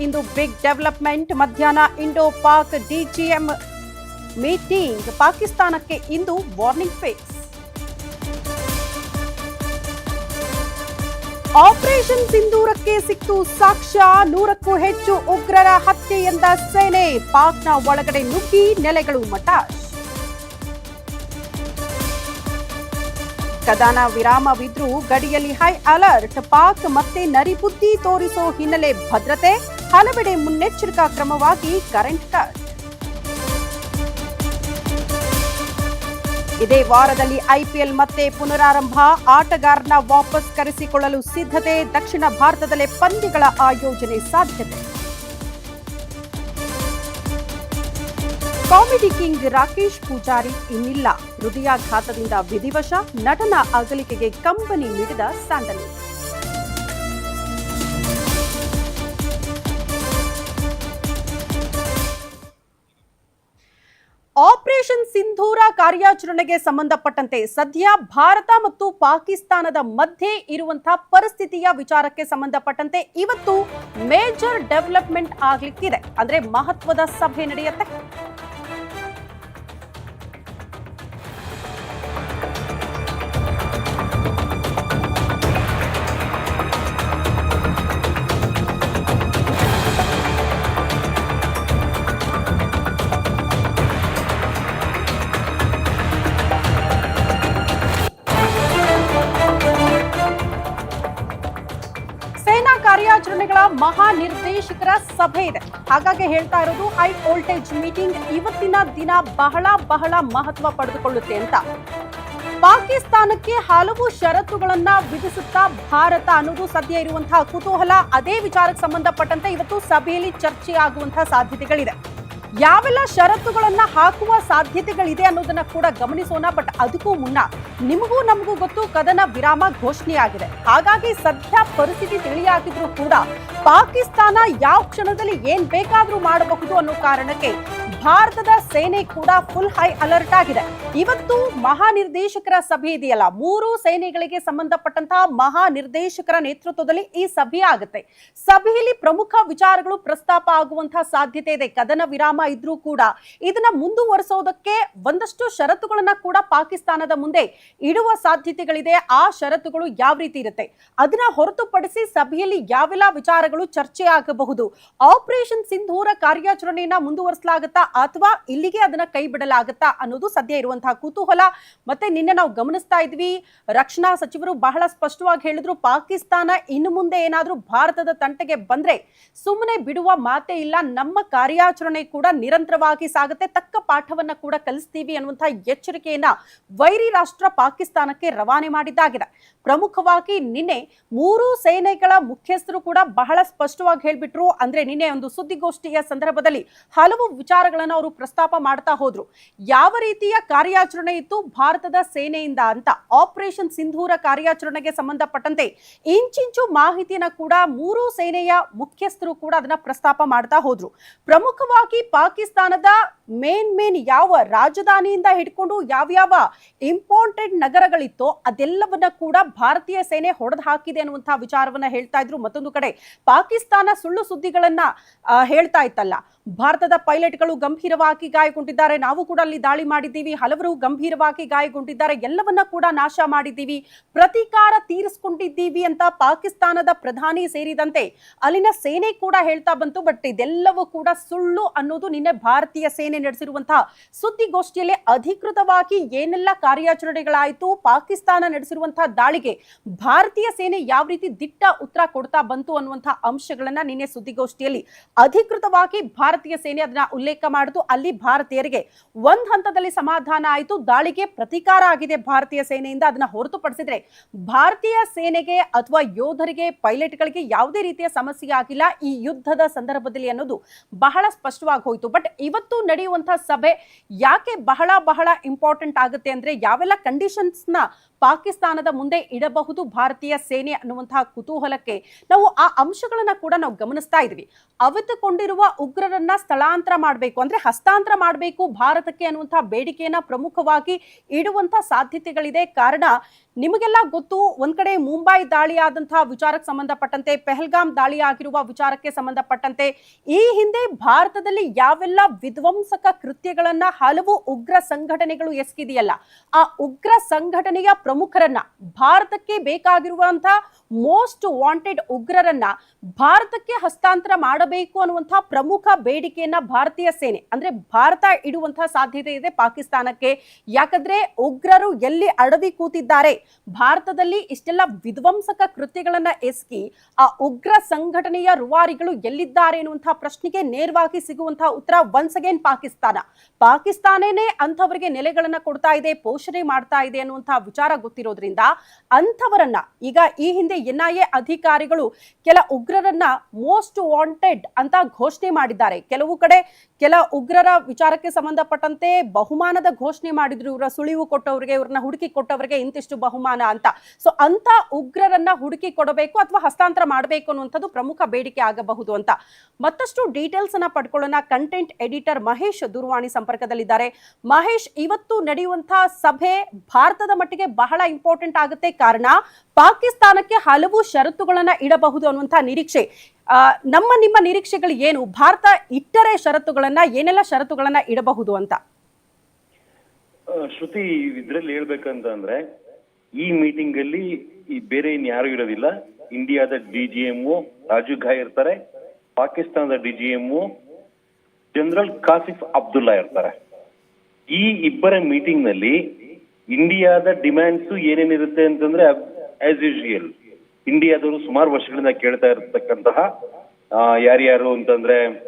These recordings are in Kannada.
ಇಂದು ಬಿಗ್ ಡೆವಲಪ್ಮೆಂಟ್ ಮಧ್ಯಾಹ್ನ ಇಂಡೋ ಪಾಕ್ ಡಿಜಿಎಂ ಮೀಟಿಂಗ್ ಪಾಕಿಸ್ತಾನಕ್ಕೆ ಇಂದು ವಾರ್ನಿಂಗ್ ಫೇಸ್ ಆಪರೇಷನ್ ಸಿಂಧೂರಕ್ಕೆ ಸಿಕ್ತು ಸಾಕ್ಷ್ಯ. ನೂರಕ್ಕೂ ಹೆಚ್ಚು ಉಗ್ರರ ಹತ್ಯೆ ಎಂದ ಸೇನೆ. ಪಾಕ್ನ ಒಳಗಡೆ ನುಗ್ಗಿ ನೆಲೆಗಳು ಮಠ ಕದನ ವಿರಾಮವಿದ್ರೂ ಗಡಿಯಲ್ಲಿ ಹೈ ಅಲರ್ಟ್ ಪಾಕ್ ಮತ್ತೆ ನರಿಬುದ್ಧಿ ತೋರಿಸೋ ಹಿನ್ನೆಲೆ ಭದ್ರತೆ. ಹಲವೆಡೆ ಮುನ್ನೆಚ್ಚರಿಕಾ ಕ್ರಮವಾಗಿ ಕರೆಂಟ್ ಕಟ್ ಇದೇ ವಾರದಲ್ಲಿ ಐಪಿಎಲ್ ಮತ್ತೆ ಪುನರಾರಂಭ. ಆಟಗಾರನ ವಾಪಸ್ ಕರೆಸಿಕೊಳ್ಳಲು ಸಿದ್ಧತೆ, ದಕ್ಷಿಣ ಭಾರತದಲ್ಲೇ ಪಂದ್ಯಗಳ ಆಯೋಜನೆ ಸಾಧ್ಯತೆ. ಕಾಮಿಡಿ ಕಿಂಗ್ ರಾಕೇಶ್ ಪೂಜಾರಿ ಇನ್ನಿಲ್ಲ. ಹೃದಯಾಘಾತದಿಂದ ವಿಧಿವಶ, ನಟನ ಅಗಲಿಕೆಗೆ ಕಂಬನಿ ನೀಡಿದ ಸ್ಯಾಂಡಲ್ವುಡ್ ಆಪರೇಷನ್ ಸಿಂಧೂರ ಕಾರ್ಯಾಚರಣೆಗೆ ಸಂಬಂಧಪಟ್ಟಂತೆ ಸದ್ಯ ಭಾರತ ಮತ್ತು ಪಾಕಿಸ್ತಾನದ ಮಧ್ಯೆ ಇರುವಂತಹ ಪರಿಸ್ಥಿತಿಯ ವಿಚಾರಕ್ಕೆ ಸಂಬಂಧಪಟ್ಟಂತೆ ಇವತ್ತು ಮೇಜರ್ ಡೆವಲಪ್ಮೆಂಟ್ ಆಗ್ಲಿಕ್ಕಿದೆ. ಅಂದ್ರೆ ಮಹತ್ವದ ಸಭೆ ನಡೆಯುತ್ತೆ. ಇದೆ. ಹಾಗಾಗಿ ಹೇಳ್ತಾ ಇರೋದು ಹೈ ವೋಲ್ಟೇಜ್ ಮೀಟಿಂಗ್ ಇವತ್ತಿನ ದಿನ ಬಹಳ ಬಹಳ ಮಹತ್ವ ಪಡೆದುಕೊಳ್ಳುತ್ತೆ ಅಂತ. ಪಾಕಿಸ್ತಾನಕ್ಕೆ ಹಲವು ಷರತ್ತುಗಳನ್ನ ವಿಧಿಸುತ್ತಾ ಭಾರತ ಅನ್ನೋದು ಸದ್ಯ ಇರುವಂತಹ ಕುತೂಹಲ. ಅದೇ ವಿಚಾರಕ್ಕೆ ಸಂಬಂಧಪಟ್ಟಂತೆ ಇವತ್ತು ಸಭೆಯಲ್ಲಿ ಚರ್ಚೆ ಆಗುವಂತಹ ಸಾಧ್ಯತೆಗಳಿದೆ. ಯಾವೆಲ್ಲ ಷರತ್ತುಗಳನ್ನ ಹಾಕುವ ಸಾಧ್ಯತೆಗಳಿದೆ ಅನ್ನೋದನ್ನ ಕೂಡ ಗಮನಿಸೋಣ, ಬಟ್ ಅದಕ್ಕೂ ಮುನ್ನ ನಿಮಗೂ ನಮಗೂ ಗೊತ್ತು ಕದನ ವಿರಾಮ ಘೋಷಣೆಯಾಗಿದೆ. ಹಾಗಾಗಿ ಸದ್ಯ ಪರಿಸ್ಥಿತಿ ತಿಳಿಯಾಗಿದ್ರೂ ಕೂಡ ಪಾಕಿಸ್ತಾನ ಯಾವ ಕ್ಷಣದಲ್ಲಿ ಏನ್ ಬೇಕಾದ್ರೂ ಮಾಡಬಹುದು ಅನ್ನೋ ಕಾರಣಕ್ಕೆ ಭಾರತದ ಸೇನೆ ಕೂಡ ಫುಲ್ ಹೈ ಅಲರ್ಟ್ ಆಗಿದೆ. ಇವತ್ತು ಮಹಾನಿರ್ದೇಶಕರ ಸಭೆ ಇದೆಯಲ್ಲ? ಮೂರು ಸೇನೆಗಳಿಗೆ ಸಂಬಂಧಪಟ್ಟಂತಹ ಮಹಾನಿರ್ದೇಶಕರ ನೇತೃತ್ವದಲ್ಲಿ ಈ ಸಭೆ ಆಗುತ್ತೆ. ಸಭೆಯಲ್ಲಿ ಪ್ರಮುಖ ವಿಚಾರಗಳು ಪ್ರಸ್ತಾಪ ಆಗುವಂತಹ ಸಾಧ್ಯತೆ ಇದೆ. ಕದನ ವಿರಾಮ ಇದ್ರೂ ಕೂಡ ಇದನ್ನ ಮುಂದುವರೆಸೋದಕ್ಕೆ ಒಂದಷ್ಟು ಷರತ್ತುಗಳನ್ನ ಕೂಡ ಪಾಕಿಸ್ತಾನದ ಮುಂದೆ ಇಡುವ ಸಾಧ್ಯತೆಗಳಿದೆ. ಆ ಷರತ್ತುಗಳು ಯಾವ ರೀತಿ ಇರುತ್ತೆ? ಅದನ್ನ ಹೊರತುಪಡಿಸಿ ಸಭೆಯಲ್ಲಿ ಯಾವೆಲ್ಲ ವಿಚಾರಗಳು ಚರ್ಚೆ ಆಗಬಹುದು? ಆಪರೇಷನ್ ಸಿಂಧೂರ ಕಾರ್ಯಾಚರಣೆಯನ್ನ ಮುಂದುವರಿಸಲಾಗುತ್ತಾ? ಅಥವಾ ಇಲ್ಲಿಗೆ ಅದನ್ನ ಕೈ ಬಿಡಲಾಗುತ್ತಾ ಅನ್ನೋದು ಸದ್ಯ ಇರುವಂತಹ ಕುತೂಹಲ. ಮತ್ತೆ ನಿನ್ನೆ ನಾವು ಗಮನಿಸ್ತಾ ಇದ್ವಿ, ರಕ್ಷಣಾ ಸಚಿವರು ಬಹಳ ಸ್ಪಷ್ಟವಾಗಿ ಹೇಳಿದ್ರು, ಪಾಕಿಸ್ತಾನ ಇನ್ನು ಮುಂದೆ ಏನಾದ್ರೂ ಭಾರತದ ತಂಟೆಗೆ ಬಂದ್ರೆ ಸುಮ್ಮನೆ ಬಿಡುವ ಮಾತೇ ಇಲ್ಲ, ನಮ್ಮ ಕಾರ್ಯಾಚರಣೆ ಕೂಡ ನಿರಂತರವಾಗಿ ಸಾಗುತ್ತೆ, ತಕ್ಕ ಪಾಠವನ್ನ ಕೂಡ ಕಲಿಸ್ತೀವಿ ಅನ್ನುವಂತಹ ಎಚ್ಚರಿಕೆಯನ್ನ ವೈರಿ ರಾಷ್ಟ್ರ ಪಾಕಿಸ್ತಾನಕ್ಕೆ ರವಾನೆ ಮಾಡಿದ್ದಾಗಿದೆ. ಪ್ರಮುಖವಾಗಿ ನಿನ್ನೆ ಮೂರು ಸೇನೆಗಳ ಮುಖ್ಯಸ್ಥರು ಕೂಡ ಬಹಳ ಸ್ಪಷ್ಟವಾಗಿ ಹೇಳ್ಬಿಟ್ರು, ಅಂದ್ರೆ ನಿನ್ನೆ ಒಂದು ಸುದ್ದಿಗೋಷ್ಠಿಯ ಸಂದರ್ಭದಲ್ಲಿ ಹಲವು ವಿಚಾರಗಳನ್ನು ಅವರು ಪ್ರಸ್ತಾಪ ಮಾಡ್ತಾ ಹೋದ್ರು. ಯಾವ ರೀತಿಯ ಕಾರ್ಯಾಚರಣೆ ಇತ್ತು ಭಾರತದ ಸೇನೆಯಿಂದ ಅಂತ. ಆಪರೇಷನ್ ಸಿಂಧೂರ ಕಾರ್ಯಾಚರಣೆಗೆ ಸಂಬಂಧಪಟ್ಟಂತೆ ಇಂಚಿಂಚು ಮಾಹಿತಿಯನ್ನ ಕೂಡ ಮೂರು ಸೇನೆಯ ಮುಖ್ಯಸ್ಥರು ಕೂಡ ಅದನ್ನ ಪ್ರಸ್ತಾಪ ಮಾಡ್ತಾ ಹೋದ್ರು. ಪ್ರಮುಖವಾಗಿ ಪಾಕಿಸ್ತಾನದ ಮೇನ್ ಮೇನ್ ಯಾವ ರಾಜಧಾನಿಯಿಂದ ಹಿಡ್ಕೊಂಡು ಯಾವ್ಯಾವ ಇಂಪಾರ್ಟೆಂಟ್ ನಗರಗಳಿತ್ತೋ ಅದೆಲ್ಲವನ್ನ ಕೂಡ ಭಾರತೀಯ ಸೇನೆ ಹೊಡೆದು ಹಾಕಿದೆ ಅನ್ನುವಂತಹ ವಿಚಾರವನ್ನ ಹೇಳ್ತಾ ಇದ್ರು. ಮತ್ತೊಂದು ಕಡೆ ಪಾಕಿಸ್ತಾನ ಸುಳ್ಳು ಸುದ್ದಿಗಳನ್ನ ಹೇಳ್ತಾ ಇತ್ತಲ್ಲ. ಭಾರತದ ಪೈಲಟ್ಗಳು ಗಂಭೀರವಾಗಿ ಗಾಯಗೊಂಡಿದ್ದಾರೆ. ನಾವು ಕೂಡ ಅಲ್ಲಿ ದಾಳಿ ಮಾಡಿದ್ದೀವಿ. ಹಲವರು ಗಂಭೀರವಾಗಿ ಗಾಯಗೊಂಡಿದ್ದಾರೆ. ಎಲ್ಲವನ್ನ ಕೂಡ ನಾಶ ಮಾಡಿದ್ದೀವಿ. ಪ್ರತೀಕಾರ ತೀರಿಸಿಕೊಂಡಿದ್ದೀವಿ ಅಂತ ಪಾಕಿಸ್ತಾನದ ಪ್ರಧಾನಿ ಸೇರಿದಂತೆ ಅಲ್ಲಿನ ಸೇನೆ ಕೂಡ ಹೇಳ್ತಾ ಬಂತು. ಬಟ್ ಇದೆಲ್ಲವೂ ಕೂಡ ಸುಳ್ಳು ಅನ್ನೋದು ನಿನ್ನೆ ಭಾರತೀಯ ಸೇನೆ ನಡೆಸಿರುವಂತಹ ಸುದ್ದಿಗೋಷ್ಠಿಯಲ್ಲಿ ಅಧಿಕೃತವಾಗಿ ಏನೆಲ್ಲ ಕಾರ್ಯಾಚರಣೆಗಳಾಯಿತು, ಪಾಕಿಸ್ತಾನ ನಡೆಸಿರುವಂತಹ ದಾಳಿಗೆ ಭಾರತೀಯ ಸೇನೆ ಯಾವ ರೀತಿ ದಿಟ್ಟ ಉತ್ತರ ಕೊಡ್ತಾ ಬಂತು ಅನ್ನುವಂತಹ ಅಂಶಗಳನ್ನ ನಿನ್ನೆ ಸುದ್ದಿಗೋಷ್ಠಿಯಲ್ಲಿ ಅಧಿಕೃತವಾಗಿ ಭಾರತೀಯ ಸೇನೆ ಅದನ್ನ ಉಲ್ಲೇಖ ಮಾಡಿತು ಅಲ್ಲಿ ಭಾರತೀಯರಿಗೆ ಒಂದ್ ಹಂತದಲ್ಲಿ ಸಮಾಧಾನ ಆಯಿತು. ದಾಳಿಗೆ ಪ್ರತೀಕಾರ ಆಗಿದೆ ಭಾರತೀಯ ಸೇನೆಯಿಂದ. ಅದನ್ನ ಹೊರತುಪಡಿಸಿದ್ರೆ ಭಾರತೀಯ ಸೇನೆಗೆ ಅಥವಾ ಯೋಧರಿಗೆ, ಪೈಲಟ್ಗಳಿಗೆ ಯಾವುದೇ ರೀತಿಯ ಸಮಸ್ಯೆ ಆಗಿಲ್ಲ. ಈ ಯುದ್ಧದ ಸಂದರ್ಭದಲ್ಲಿ ಅನ್ನೋದು ಬಹಳ ಸ್ಪಷ್ಟವಾಗಿ ಹೋಯಿತು. ಬಟ್ ಇವತ್ತು ನಡೆಯುವಂತಹ ಸಭೆ ಯಾಕೆ ಬಹಳ ಬಹಳ ಇಂಪಾರ್ಟೆಂಟ್ ಆಗುತ್ತೆ ಅಂದ್ರೆ ಯಾವೆಲ್ಲ ನ ಪಾಕಿಸ್ತಾನದ ಮುಂದೆ ಇಡಬಹುದು ಭಾರತೀಯ ಸೇನೆ ಅನ್ನುವಂತಹ ಕುತೂಹಲಕ್ಕೆ ನಾವು ಆ ಅಂಶಗಳನ್ನ ಕೂಡ ನಾವು ಗಮನಿಸ್ತಾ ಇದ್ವಿ. ಅವಿತುಕೊಂಡಿರುವ ಉಗ್ರರನ್ನ ಸ್ಥಳಾಂತರ ಮಾಡಬೇಕು. ಅಂದ್ರೆ ಹಸ್ತಾಂತರ ಮಾಡಬೇಕು ಭಾರತಕ್ಕೆ ಅನ್ನುವಂತಹ ಬೇಡಿಕೆಯನ್ನ ಪ್ರಮುಖವಾಗಿ ಇಡುವಂತಹ ಸಾಧ್ಯತೆಗಳಿದೆ. ಕಾರಣ ನಿಮಗೆಲ್ಲ ಗೊತ್ತು, ಒಂದ್ ಕಡೆ ಮುಂಬೈ ದಾಳಿ ಆದಂತಹ ವಿಚಾರಕ್ಕೆ ಸಂಬಂಧಪಟ್ಟಂತೆ, ಪೆಹಲ್ಗಾಮ್ ದಾಳಿ ಆಗಿರುವ ವಿಚಾರಕ್ಕೆ ಸಂಬಂಧಪಟ್ಟಂತೆ, ಈ ಹಿಂದೆ ಭಾರತದಲ್ಲಿ ಯಾವೆಲ್ಲ ವಿಧ್ವಂಸಕ ಕೃತ್ಯಗಳನ್ನ, ಹಲವು ಉಗ್ರ ಸಂಘಟನೆಗಳು ಎಸಗಿದೆಯಲ್ಲ, ಆ ಉಗ್ರ ಸಂಘಟನೆಯ ಪ್ರಮುಖರನ್ನ, ಭಾರತಕ್ಕೆ ಬೇಕಾಗಿರುವಂತಹ ಮೋಸ್ಟ್ ವಾಂಟೆಡ್ ಉಗ್ರರನ್ನ ಭಾರತಕ್ಕೆ ಹಸ್ತಾಂತರ ಮಾಡಬೇಕು ಅನ್ನುವಂತಹ ಪ್ರಮುಖ ಬೇಡಿಕೆಯನ್ನ ಭಾರತೀಯ ಸೇನೆ, ಅಂದ್ರೆ ಭಾರತ ಇಡುವಂತಹ ಸಾಧ್ಯತೆ ಇದೆ ಪಾಕಿಸ್ತಾನಕ್ಕೆ. ಯಾಕಂದ್ರೆ ಉಗ್ರರು ಎಲ್ಲಿ ಅಡವಿ ಕೂತಿದ್ದಾರೆ ಭಾರತದಲ್ಲಿ ಇಷ್ಟೆಲ್ಲ ವಿಧ್ವಂಸಕ ಕೃತ್ಯಗಳನ್ನ ಎಸಗಿ ಆ ಉಗ್ರ ಸಂಘಟನೆಯ ರುವಾರಿಗಳು ಎಲ್ಲಿದ್ದಾರೆ ಎನ್ನುವಂತಹ ಪ್ರಶ್ನೆಗೆ ನೇರವಾಗಿ ಸಿಗುವಂತಹ ಉತ್ತರ ಒನ್ಸ್ ಅಗೇನ್ ಪಾಕಿಸ್ತಾನ. ಪಾಕಿಸ್ತಾನನೇ ಅಂಥವರಿಗೆ ನೆಲೆಗಳನ್ನ ಕೊಡ್ತಾ ಇದೆ, ಪೋಷಣೆ ಮಾಡ್ತಾ ಇದೆ ಅನ್ನುವಂತಹ ವಿಚಾರ ಗೊತ್ತಿರೋದ್ರಿಂದ ಅಂಥವರನ್ನ, ಈಗ ಈ ಹಿಂದೆ ಎನ್ ಐ ಎ ಅಧಿಕಾರಿಗಳು ಕೆಲ ಉಗ್ರರನ್ನ ಮೋಸ್ಟ್ ವಾಂಟೆಡ್ ಅಂತ ಘೋಷಣೆ ಮಾಡಿದ್ದಾರೆ. ಕೆಲವು ಕಡೆ ಕೆಲ ಉಗ್ರರ ವಿಚಾರಕ್ಕೆ ಸಂಬಂಧಪಟ್ಟಂತೆ ಬಹುಮಾನದ ಘೋಷಣೆ ಮಾಡಿದ್ರು, ಇವರ ಸುಳಿವು ಕೊಟ್ಟವರಿಗೆ, ಇವ್ರನ್ನ ಹುಡುಕಿ ಕೊಟ್ಟವರಿಗೆ ಇಂತಿಷ್ಟು ಬಹುಮಾನ ಅಂತ. ಸೊ ಅಂತ ಉಗ್ರರನ್ನ ಹುಡುಕಿ ಕೊಡಬೇಕು ಅಥವಾ ಹಸ್ತಾಂತರ ಮಾಡಬೇಕು ಅನ್ನುವಂಥದ್ದು ಪ್ರಮುಖ ಬೇಡಿಕೆ ಆಗಬಹುದು ಅಂತ. ಮತ್ತಷ್ಟು ಡೀಟೇಲ್ಸ್ ಅನ್ನ ಪಡ್ಕೊಳ್ಳೋಣ. ಕಂಟೆಂಟ್ ಎಡಿಟರ್ ಮಹೇಶ್ ದೂರವಾಣಿ ಸಂಪರ್ಕದಲ್ಲಿದ್ದಾರೆ. ಮಹೇಶ್, ಇವತ್ತು ನಡೆಯುವಂತಹ ಸಭೆ ಭಾರತದ ಮಟ್ಟಿಗೆ ಬಹಳ ಇಂಪಾರ್ಟೆಂಟ್ ಆಗುತ್ತೆ ಕಾರಣ ಪಾಕಿಸ್ತಾನಕ್ಕೆ ಹಲವು ಷರತ್ತುಗಳನ್ನ ಇಡಬಹುದು ಅನ್ನುವಂತಹ ನಿರೀಕ್ಷೆ. ನಮ್ಮ ನಿಮ್ಮ ನಿರೀಕ್ಷೆಗಳು ಏನು? ಭಾರತ ಇಟ್ಟರೆ ಷರತ್ತುಗಳನ್ನ, ಏನೆಲ್ಲ ಷರತ್ತುಗಳನ್ನ ಇಡಬಹುದು ಅಂತ? ಶ್ರುತಿ, ಇದ್ರಲ್ಲಿ ಹೇಳ್ಬೇಕಂತ ಅಂದ್ರೆ ಈ ಮೀಟಿಂಗ್ ಅಲ್ಲಿ ಈ ಬೇರೆ ಯಾರು ಇರೋದಿಲ್ಲ. ಇಂಡಿಯಾದ ಡಿ ಜಿ ರಾಜು ಘಾಯ್ ಇರ್ತಾರೆ. ಪಾಕಿಸ್ತಾನದ D G general Kashif Abdullah ಇರ್ತಾರೆ. ಈ ಇಬ್ಬರ ಮೀಟಿಂಗ್ನಲ್ಲಿ ಇಂಡಿಯಾದ ಡಿಮ್ಯಾಂಡ್ಸ್ ಏನೇನಿರುತ್ತೆ ಅಂತಂದ್ರೆ ಆಸ್ ಯೂಶುವಲ್ ಇಂಡಿಯಾದವರು ಸುಮಾರು ವರ್ಷಗಳಿಂದ ಕೇಳ್ತಾ ಇರತಕ್ಕಂತಹ ಯಾರ್ಯಾರು ಅಂತಂದ್ರೆ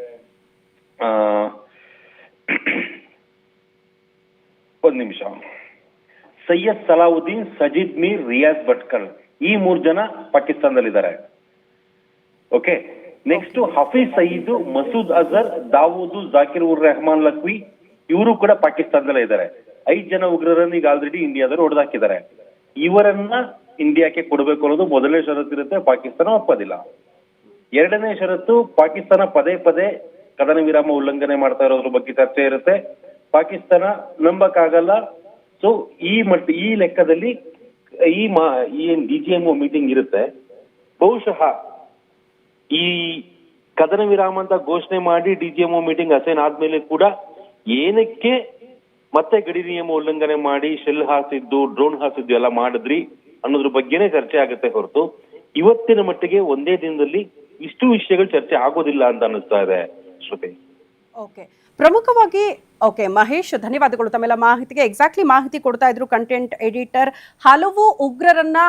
ಒಂದ್ ನಿಮಿಷ. ಸೈಯದ್ ಸಲಾವುದ್ದೀನ್ ಸಜೀದ್ ಮೀರ್ ರಿಯಾಜ್ ಭಟ್ಕರ್ ಈ ಮೂರ್ ಜನ ಪಾಕಿಸ್ತಾನದಲ್ಲಿದ್ದಾರೆ. ಓಕೆ? ನೆಕ್ಸ್ಟ್ ಹಫೀಜ್ ಸಯೀದ್, ಮಸೂದ್ ಅಜರ್, ದಾವೂದ್ ಜಾಕಿರ್ ಉರ್ ರೆಹಮಾನ್ ಲಕ್ವಿ, ಇವರು ಕೂಡ ಪಾಕಿಸ್ತಾನದಲ್ಲೇ ಇದ್ದಾರೆ. ಐದ್ ಜನ ಉಗ್ರರನ್ನು ಈಗ ಆಲ್ರೆಡಿ ಇಂಡಿಯಾದಲ್ಲಿ ಹೊಡೆದಾಕಿದ್ದಾರೆ. ಇವರನ್ನ ಇಂಡಿಯಾಕ್ಕೆ ಕೊಡಬೇಕು ಅನ್ನೋದು ಮೊದಲನೇ ಷರತ್ತು ಇರುತ್ತೆ, ಪಾಕಿಸ್ತಾನ ಒಪ್ಪೋದಿಲ್ಲ. ಎರಡನೇ ಷರತ್ತು, ಪಾಕಿಸ್ತಾನ ಪದೇ ಪದೇ ಕದನ ವಿರಾಮ ಉಲ್ಲಂಘನೆ ಮಾಡ್ತಾ ಇರೋದ್ರ ಬಗ್ಗೆ ಚರ್ಚೆ ಇರುತ್ತೆ. ಪಾಕಿಸ್ತಾನ ನಂಬಕ್ಕಾಗಲ್ಲ ಸೊ ಈ ಮಟ್ಟ, ಈ ಲೆಕ್ಕದಲ್ಲಿ, ಈ ಮಾ ಏನ್ ಡಿ ಜಿ ಮೀಟಿಂಗ್ ಇರುತ್ತೆ. ಬಹುಶಃ, ಈ ಕದನ ವಿರಾಮ ಅಂತ ಘೋಷಣೆ ಮಾಡಿ ಡಿ ಜಿ ಮೀಟಿಂಗ್ ಅಸೈನ್ ಆದ್ಮೇಲೆ ಕೂಡ ಏನಕ್ಕೆ ಮತ್ತೆ ಗಡಿ ನಿಯಮ ಉಲ್ಲಂಘನೆ ಮಾಡಿ ಶೆಲ್ ಹಾಸಿದ್ದು ಡ್ರೋನ್ ಹಾಸಿದ್ದು ಎಲ್ಲ ಮಾಡಿದ್ರಿ ಅನ್ನೋದ್ರ ಬಗ್ಗೆನೇ ಚರ್ಚೆ ಆಗುತ್ತೆ ಹೊರತು, ಇವತ್ತಿನ ಮಟ್ಟಿಗೆ ಒಂದೇ ದಿನದಲ್ಲಿ ಇಷ್ಟು ವಿಷಯಗಳು ಚರ್ಚೆ ಆಗೋದಿಲ್ಲ ಅಂತ ಅನಿಸ್ತಾ ಇದೆ, ಶ್ರುತಿ. ಓಕೆ ಪ್ರಮುಖವಾಗಿ ಓಕೆ ಮಹೇಶ್, ಧನ್ಯವಾದಗಳು ತಮ್ಮೆಲ್ಲ ಮಾಹಿತಿಗೆ. ಎಕ್ಸಾಕ್ಟ್ಲಿ ಮಾಹಿತಿ ಕೊಡ್ತಾ ಇದ್ರು ಕಂಟೆಂಟ್ ಎಡಿಟರ್ ಹಲವು ಉಗ್ರರನ್ನ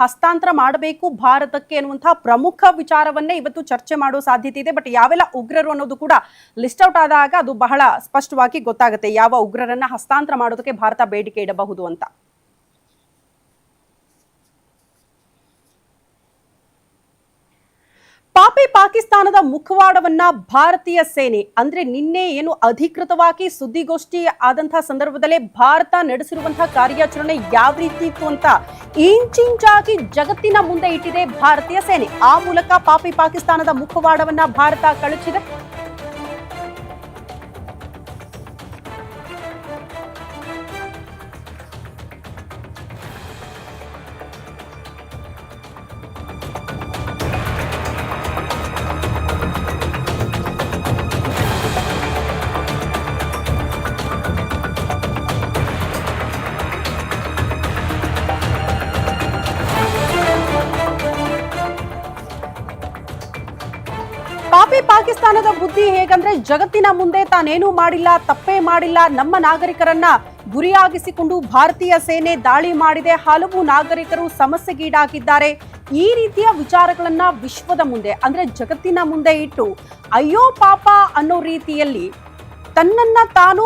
ಹಸ್ತಾಂತರ ಮಾಡಬೇಕು ಭಾರತಕ್ಕೆ ಅನ್ನುವಂತಹ ಪ್ರಮುಖ ವಿಚಾರವನ್ನೇ ಇವತ್ತು ಚರ್ಚೆ ಮಾಡೋ ಸಾಧ್ಯತೆ ಇದೆ. ಬಟ್ ಯಾವೆಲ್ಲ ಉಗ್ರರು ಅನ್ನೋದು ಕೂಡ ಲಿಸ್ಟ್ ಔಟ್ ಆದಾಗ ಅದು ಬಹಳ ಸ್ಪಷ್ಟವಾಗಿ ಗೊತ್ತಾಗುತ್ತೆ. ಯಾವ ಉಗ್ರರನ್ನ ಹಸ್ತಾಂತರ ಮಾಡೋದಕ್ಕೆ ಭಾರತ ಬೇಡಿಕೆ ಇಡಬಹುದು ಅಂತ. ಪಾಪಿ ಪಾಕಿಸ್ತಾನದ ಮುಖವಾಡವನ್ನ ಭಾರತೀಯ ಸೇನೆ, ಅಂದ್ರೆ ನಿನ್ನೆ ಏನು ಅಧಿಕೃತವಾಗಿ ಸುದ್ದಿಗೋಷ್ಠಿ ಆದಂತಹ ಸಂದರ್ಭದಲ್ಲೇ ಭಾರತ ನಡೆಸಿರುವಂತಹ ಕಾರ್ಯಾಚರಣೆ ಯಾವ ರೀತಿ ಇತ್ತು ಅಂತ ಇಂಚಿಂಚಾಗಿ ಜಗತ್ತಿನ ಮುಂದೆ ಇಟ್ಟಿದೆ ಭಾರತೀಯ ಸೇನೆ. ಆ ಮೂಲಕ ಪಾಪಿ ಪಾಕಿಸ್ತಾನದ ಮುಖವಾಡವನ್ನ ಭಾರತ ಕಳಚಿದೆ. ಜಗತ್ತಿನ ಮುಂದೆ ತಾನೇನೂ ಮಾಡಿಲ್ಲ, ತಪ್ಪೇ ಮಾಡಿಲ್ಲ, ನಮ್ಮ ನಾಗರಿಕರನ್ನ ಗುರಿಯಾಗಿಸಿಕೊಂಡು ಭಾರತೀಯ ಸೇನೆ ದಾಳಿ ಮಾಡಿದೆ, ಹಲವು ನಾಗರಿಕರು ಸಮಸ್ಯೆಗೀಡಾಗಿದ್ದಾರೆ. ಈ ರೀತಿಯ ವಿಚಾರಗಳನ್ನ ವಿಶ್ವದ ಮುಂದೆ, ಅಂದ್ರೆ ಜಗತ್ತಿನ ಮುಂದೆ ಇಟ್ಟು, ಅಯ್ಯೋ ಪಾಪ ಅನ್ನೋ ರೀತಿಯಲ್ಲಿ ತನ್ನನ್ನ ತಾನು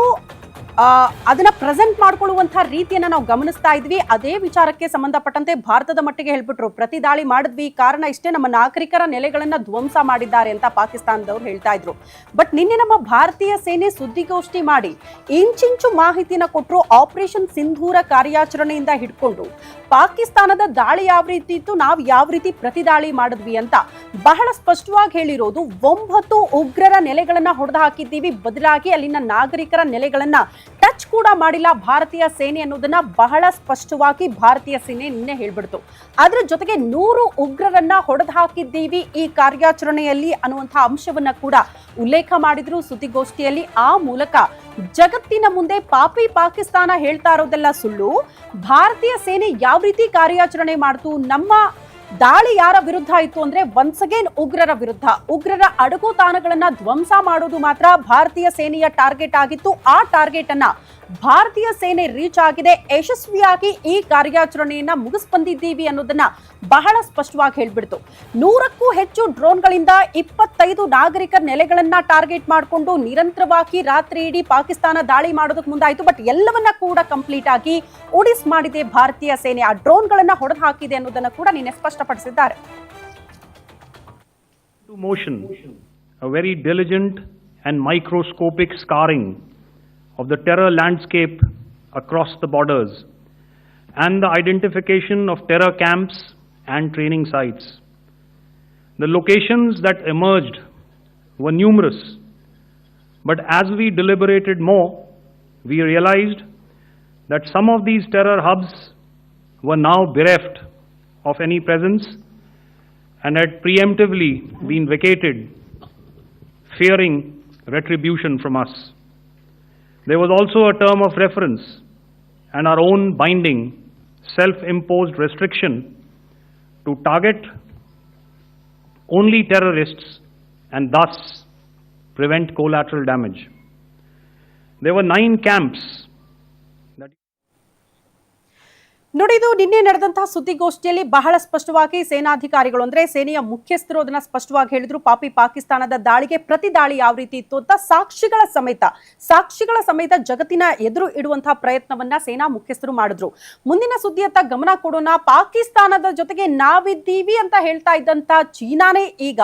ಅದನ್ನ ಪ್ರೆಸೆಂಟ್ ಮಾಡ್ಕೊಳ್ಳುವಂತಹ ರೀತಿಯನ್ನ ನಾವು ಗಮನಿಸ್ತಾ ಇದ್ವಿ. ಅದೇ ವಿಚಾರಕ್ಕೆ ಸಂಬಂಧಪಟ್ಟಂತೆ ಭಾರತದ ಮಟ್ಟಿಗೆ ಹೇಳ್ಬಿಟ್ರು, ಪ್ರತಿ ದಾಳಿ ಮಾಡಿದ್ವಿ, ಕಾರಣ ಇಷ್ಟೇ, ನಮ್ಮ ನಾಗರಿಕರ ನೆಲೆಗಳನ್ನ ಧ್ವಂಸ ಮಾಡಿದ್ದಾರೆ ಅಂತ ಪಾಕಿಸ್ತಾನದವ್ರು ಹೇಳ್ತಾ ಇದ್ರು. ಬಟ್ ನಿನ್ನೆ ನಮ್ಮ ಭಾರತೀಯ ಸೇನೆ ಸುದ್ದಿಗೋಷ್ಠಿ ಮಾಡಿ ಇಂಚಿಂಚು ಮಾಹಿತಿನ ಕೊಟ್ಟರು ಆಪರೇಷನ್ ಸಿಂಧೂರ ಕಾರ್ಯಾಚರಣೆಯಿಂದ ಹಿಡ್ಕೊಂಡು, ಪಾಕಿಸ್ತಾನದ ದಾಳಿ ಯಾವ ರೀತಿ ಇತ್ತು, ನಾವು ಯಾವ ರೀತಿ ಪ್ರತಿ ದಾಳಿ ಮಾಡಿದ್ವಿ ಅಂತ ಬಹಳ ಸ್ಪಷ್ಟವಾಗಿ ಹೇಳಿರೋದು, ಒಂಬತ್ತು ಉಗ್ರರ ನೆಲೆಗಳನ್ನ ಹೊಡೆದು ಹಾಕಿದ್ದೀವಿ, ಬದಲಾಗಿ ಅಲ್ಲಿನ ನಾಗರಿಕರ ನೆಲೆಗಳನ್ನ ಟಚ್ ಕೂಡ ಮಾಡಿಲ್ಲ ಭಾರತೀಯ ಸೇನೆ ಅನ್ನೋದನ್ನ ಬಹಳ ಸ್ಪಷ್ಟವಾಗಿ ಭಾರತೀಯ ಸೇನೆ ನಿನ್ನೆ ಹೇಳ್ಬಿಡ್ತು. ಅದ್ರ ಜೊತೆಗೆ ನೂರು ಉಗ್ರರನ್ನ ಹೊಡೆದು ಹಾಕಿದ್ದೀವಿ ಈ ಕಾರ್ಯಾಚರಣೆಯಲ್ಲಿ ಅನ್ನುವಂತಹ ಅಂಶವನ್ನ ಕೂಡ ಉಲ್ಲೇಖ ಮಾಡಿದ್ರು ಸುದ್ದಿಗೋಷ್ಠಿಯಲ್ಲಿ. ಆ ಮೂಲಕ ಜಗತ್ತಿನ ಮುಂದೆ ಪಾಪಿ ಪಾಕಿಸ್ತಾನ ಹೇಳ್ತಾ ಇರೋದೆಲ್ಲ ಸುಳ್ಳು. ಭಾರತೀಯ ಸೇನೆ ಯಾವ ರೀತಿ ಕಾರ್ಯಾಚರಣೆ ಮಾಡ್ತು, ನಮ್ಮ ದಾಳಿ ಯಾರ ವಿರುದ್ಧ ಇತ್ತು ಅಂದ್ರೆ ಒನ್ಸ್ ಅಗೇನ್ ಉಗ್ರರ ವಿರುದ್ಧ. ಉಗ್ರರ ಅಡಗು ತಾಣಗಳನ್ನ ಧ್ವಂಸ ಮಾಡೋದು ಮಾತ್ರ ಭಾರತೀಯ ಸೇನೆಯ ಟಾರ್ಗೆಟ್ ಆಗಿತ್ತು. ಆ ಟಾರ್ಗೆಟ್ ಅನ್ನ ಭಾರತೀಯ ಸೇನೆ ರೀಚ್ ಆಗಿದೆ. ಯಶಸ್ವಿಯಾಗಿ ಈ ಕಾರ್ಯಾಚರಣೆಯನ್ನ ಮುಗಿಸ್ ಬಂದಿದ್ದೀವಿ ಅನ್ನೋದನ್ನ ಬಹಳ ಸ್ಪಷ್ಟವಾಗಿ ಹೇಳ್ಬಿಡ್ತು. ನೂರಕ್ಕೂ ಹೆಚ್ಚು ಡ್ರೋನ್ಗಳಿಂದ ಇಪ್ಪತ್ತೈದು ನಾಗರಿಕ ನೆಲೆಗಳನ್ನ ಟಾರ್ಗೆಟ್ ಮಾಡಿಕೊಂಡು ನಿರಂತರವಾಗಿ ರಾತ್ರಿ ಇಡೀ ಪಾಕಿಸ್ತಾನ ದಾಳಿ ಮಾಡೋದಕ್ಕೆ ಮುಂದಾಯಿತು. ಬಟ್ ಎಲ್ಲವನ್ನ ಕೂಡ ಕಂಪ್ಲೀಟ್ ಆಗಿ ಉಡಿಸ್ ಮಾಡಿದೆ ಭಾರತೀಯ ಸೇನೆ. ಆ ಡ್ರೋನ್ಗಳನ್ನ ಹೊಡೆದು ಹಾಕಿದೆ ಅನ್ನೋದನ್ನ ಕೂಡ ನಿನ್ನೆ ಸ್ಪಷ್ಟಪಡಿಸಿದ್ದಾರೆ to motion a very diligent and microscopic scarring of the terror landscape across the borders and the identification of terror camps and training sites. The locations that emerged were numerous, but as we deliberated more, we realized that some of these terror hubs were now bereft of any presence and had preemptively been vacated, fearing retribution from us. There was also a term of reference and our own binding, self imposed restriction to target only terrorists and thus prevent collateral damage. There were nine camps ನೋಡಿ, ಇದು ನಿನ್ನೆ ನಡೆದಂತಹ ಸುದ್ದಿಗೋಷ್ಠಿಯಲ್ಲಿ ಬಹಳ ಸ್ಪಷ್ಟವಾಗಿ ಸೇನಾಧಿಕಾರಿಗಳು ಅಂದ್ರೆ ಸೇನೆಯ ಮುಖ್ಯಸ್ಥರು ಅದನ್ನ ಸ್ಪಷ್ಟವಾಗಿ ಹೇಳಿದ್ರು. ಪಾಪಿ ಪಾಕಿಸ್ತಾನದ ದಾಳಿಗೆ ಪ್ರತಿ ದಾಳಿ ಯಾವ ರೀತಿ ಇತ್ತು ಅಂತ ಸಾಕ್ಷಿಗಳ ಸಮೇತ ಸಾಕ್ಷಿಗಳ ಸಮೇತ ಜಗತ್ತಿನ ಎದುರು ಇಡುವಂತಹ ಪ್ರಯತ್ನವನ್ನ ಸೇನಾ ಮುಖ್ಯಸ್ಥರು ಮಾಡಿದ್ರು. ಮುಂದಿನ ಸುದ್ದಿಯತ್ತ ಗಮನ ಕೊಡೋಣ. ಪಾಕಿಸ್ತಾನದ ಜೊತೆಗೆ ನಾವಿದ್ದೀವಿ ಅಂತ ಹೇಳ್ತಾ ಇದ್ದಂತ ಚೀನಾನೇ ಈಗ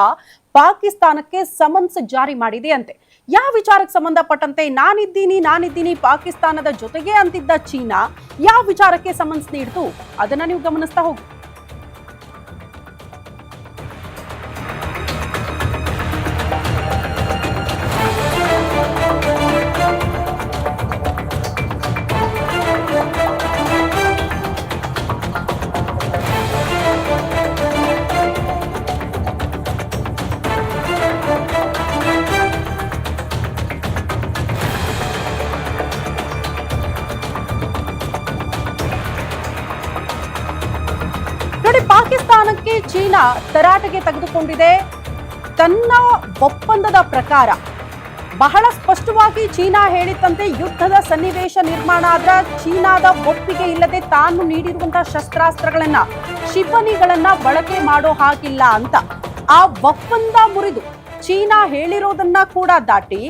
ಪಾಕಿಸ್ತಾನಕ್ಕೆ ಸಮನ್ಸ್ ಜಾರಿ ಮಾಡಿದೆ ಅಂತೆ. ಯಾವ ವಿಚಾರಕ್ಕೆ ಸಂಬಂಧಪಟ್ಟಂತೆ ನಾನಿದ್ದೀನಿ ನಾನಿದ್ದೀನಿ ಪಾಕಿಸ್ತಾನದ ಜೊತೆಗೆ ಅಂತಿದ್ದ ಚೀನಾ, ಯಾವ ವಿಚಾರಕ್ಕೆ ಸಮನ್ಸ್ ನೀಡಿತು? ಅದನ್ನ ನೀವು ಗಮನಿಸ್ತಾ ಹೋಗಿ. ತರಾಟೆಗೆ ತನ್ನ ಒಪ್ಪಂದದ ಪ್ರಕಾರ ಬಹಳ ಸ್ಪಷ್ಟವಾಗಿ ಚೀನಾ ಹೇಳಿದ್ದಂತೆ ಯುದ್ಧದ ಸನ್ನಿವೇಶ ನಿರ್ಮಾಣ ಆದ್ರ ಚೀನಾದ ಒಪ್ಪಿಗೆ ಇಲ್ಲದೆ ತಾನು ನೀಡಿರುವಂತಹ ಶಸ್ತ್ರಾಸ್ತ್ರಗಳನ್ನ, ಕ್ಷಿಪಣಿಗಳನ್ನ ಬಳಕೆ ಮಾಡೋ ಹಾಗಿಲ್ಲ ಅಂತ ಆ ಒಪ್ಪಂದ ಮುರಿದು ಚೀನಾ ಹೇಳಿರೋದನ್ನ ಕೂಡ ದಾಟಿ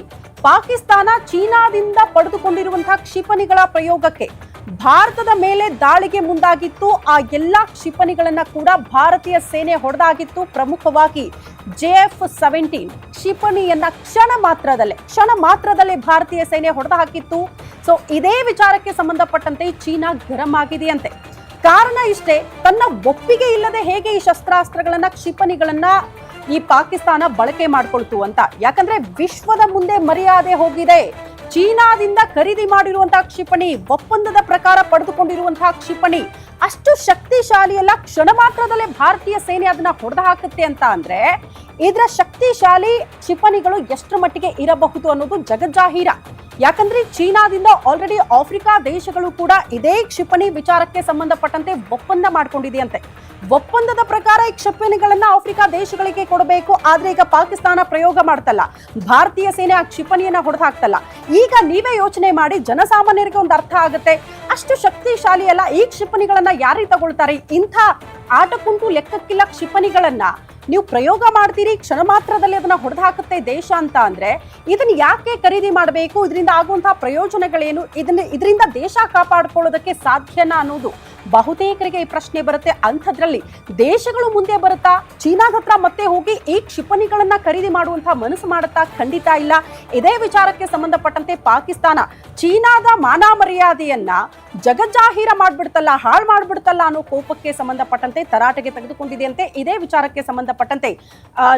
ಪಾಕಿಸ್ತಾನ ಚೀನಾದಿಂದ ಪಡೆದುಕೊಂಡಿರುವಂತಹ ಕ್ಷಿಪಣಿಗಳ ಪ್ರಯೋಗಕ್ಕೆ ಭಾರತದ ಮೇಲೆ ದಾಳಿಗೆ ಮುಂದಾಗಿತ್ತು. ಆ ಎಲ್ಲಾ ಕ್ಷಿಪಣಿಗಳನ್ನ ಕೂಡ ಭಾರತೀಯ ಸೇನೆ ಹೊಡೆದಾಗಿತ್ತು. ಪ್ರಮುಖವಾಗಿ ಜೆ ಎಫ್ ಸೆವೆಂಟೀನ್ ಕ್ಷಿಪಣಿಯನ್ನ ಕ್ಷಣ ಮಾತ್ರದಲ್ಲೇ, ಕ್ಷಣ ಮಾತ್ರದಲ್ಲಿ ಭಾರತೀಯ ಸೇನೆ ಹೊಡೆದು ಹಾಕಿತ್ತು. ಸೊ ಇದೇ ವಿಚಾರಕ್ಕೆ ಸಂಬಂಧಪಟ್ಟಂತೆ ಚೀನಾ ಗರಂ ಆಗಿದೆಯಂತೆ. ಕಾರಣ ಇಷ್ಟೇ, ತನ್ನ ಒಪ್ಪಿಗೆ ಇಲ್ಲದೆ ಹೇಗೆ ಈ ಶಸ್ತ್ರಾಸ್ತ್ರಗಳನ್ನ, ಕ್ಷಿಪಣಿಗಳನ್ನ ಈ ಪಾಕಿಸ್ತಾನ ಬಳಕೆ ಮಾಡಿಕೊಳ್ತು ಅಂತ. ಯಾಕಂದ್ರೆ ವಿಶ್ವದ ಮುಂದೆ ಮರ್ಯಾದೆ ಹೋಗಿದೆ. ಚೀನಾದಿಂದ ಖರೀದಿ ಮಾಡಿರುವಂತಹ ಕ್ಷಿಪಣಿ, ಒಪ್ಪಂದದ ಪ್ರಕಾರ ಪಡೆದುಕೊಂಡಿರುವಂತಹ ಕ್ಷಿಪಣಿ, ಅಷ್ಟು ಶಕ್ತಿಶಾಲಿ ಅಲ್ಲ, ಕ್ಷಣ ಮಾತ್ರದಲ್ಲೇ ಭಾರತೀಯ ಸೇನೆ ಅದನ್ನ ಹೊಡೆದು ಹಾಕುತ್ತೆ ಅಂತ ಅಂದ್ರೆ, ಇದರ ಶಕ್ತಿಶಾಲಿ ಕ್ಷಿಪಣಿಗಳು ಎಷ್ಟರ ಮಟ್ಟಿಗೆ ಇರಬಹುದು ಅನ್ನೋದು ಜಗಜ್ಜಾಹೀರ. ಯಾಕಂದ್ರೆ ಚೀನಾದಿಂದ ಆಲ್ರೆಡಿ ಆಫ್ರಿಕಾ ದೇಶಗಳು ಕೂಡ ಇದೇ ಕ್ಷಿಪಣಿ ವಿಚಾರಕ್ಕೆ ಸಂಬಂಧಪಟ್ಟಂತೆ ಒಪ್ಪಂದ ಮಾಡ್ಕೊಂಡಿದೆಯಂತೆ. ಒಪ್ಪಂದದ ಪ್ರಕಾರ ಈ ಕ್ಷಿಪಣಿಗಳನ್ನ ಆಫ್ರಿಕಾ ದೇಶಗಳಿಗೆ ಕೊಡಬೇಕು. ಆದ್ರೆ ಈಗ ಪಾಕಿಸ್ತಾನ ಪ್ರಯೋಗ ಮಾಡ್ತಲ್ಲ. ಭಾರತೀಯ ಸೇನೆ ಆ ಕ್ಷಿಪಣಿಯನ್ನ ಹೊಡೆದು ಹಾಕ್ತಲ್ಲ ಈಗ ನೀವೇ ಯೋಚನೆ ಮಾಡಿ ಜನಸಾಮಾನ್ಯರಿಗೆ ಒಂದು ಅರ್ಥ ಆಗುತ್ತೆ. ಅಷ್ಟು ಶಕ್ತಿಶಾಲಿ ಅಲ್ಲ, ಈ ಕ್ಷಿಪಣಿಗಳನ್ನ ಯಾರಿಗೆ ತಗೊಳ್ತಾರೆ? ಇಂಥ ಆಟಕ್ಕುಂಟು ಲೆಕ್ಕಕ್ಕಿಲ್ಲ ಕ್ಷಿಪಣಿಗಳನ್ನ. ನೀವು ಪ್ರಯೋಗ ಮಾಡ್ತೀರಿ, ಕ್ಷಣ ಮಾತ್ರದಲ್ಲಿ ಅದನ್ನ ಹೊಡೆದು ಹಾಕುತ್ತೆ ದೇಶ ಅಂತ ಅಂದ್ರೆ, ಇದನ್ನ ಯಾಕೆ ಖರೀದಿ ಮಾಡಬೇಕು? ಇದರಿಂದ ಆಗುವಂತಹ ಪ್ರಯೋಜನಗಳೇನು? ಇದನ್ನ, ಇದರಿಂದ ದೇಶ ಕಾಪಾಡ್ಕೊಳ್ಳೋದಕ್ಕೆ ಸಾಧ್ಯನಾ ಅನ್ನೋದು. ಬಹುತೇಕರಿಗೆ ಈ ಪ್ರಶ್ನೆ ಬರುತ್ತೆ. ಅಂಥದ್ರಲ್ಲಿ ದೇಶಗಳು ಮುಂದೆ ಬರುತ್ತಾ? ಚೀನಾದ ಹತ್ರ ಮತ್ತೆ ಹೋಗಿ ಈ ಕ್ಷಿಪಣಿಗಳನ್ನ ಖರೀದಿ ಮಾಡುವಂತಹ ಮನಸ್ಸು ಮಾಡುತ್ತಾ? ಖಂಡಿತ ಇಲ್ಲ. ಇದೇ ವಿಚಾರಕ್ಕೆ ಸಂಬಂಧಪಟ್ಟಂತೆ ಪಾಕಿಸ್ತಾನ ಚೀನಾದ ಮಾನ ಮರ್ಯಾದೆಯನ್ನ ಜಗಜ್ಜಾಹೀರ ಮಾಡ್ಬಿಡ್ತಲ್ಲ, ಹಾಳು ಮಾಡ್ಬಿಡ್ತಲ್ಲ ಅನ್ನೋ ಕೋಪಕ್ಕೆ ಸಂಬಂಧಪಟ್ಟಂತೆ ತರಾಟೆಗೆ ತೆಗೆದುಕೊಂಡಿದೆಯಂತೆ. ಇದೇ ವಿಚಾರಕ್ಕೆ ಸಂಬಂಧಪಟ್ಟಂತೆ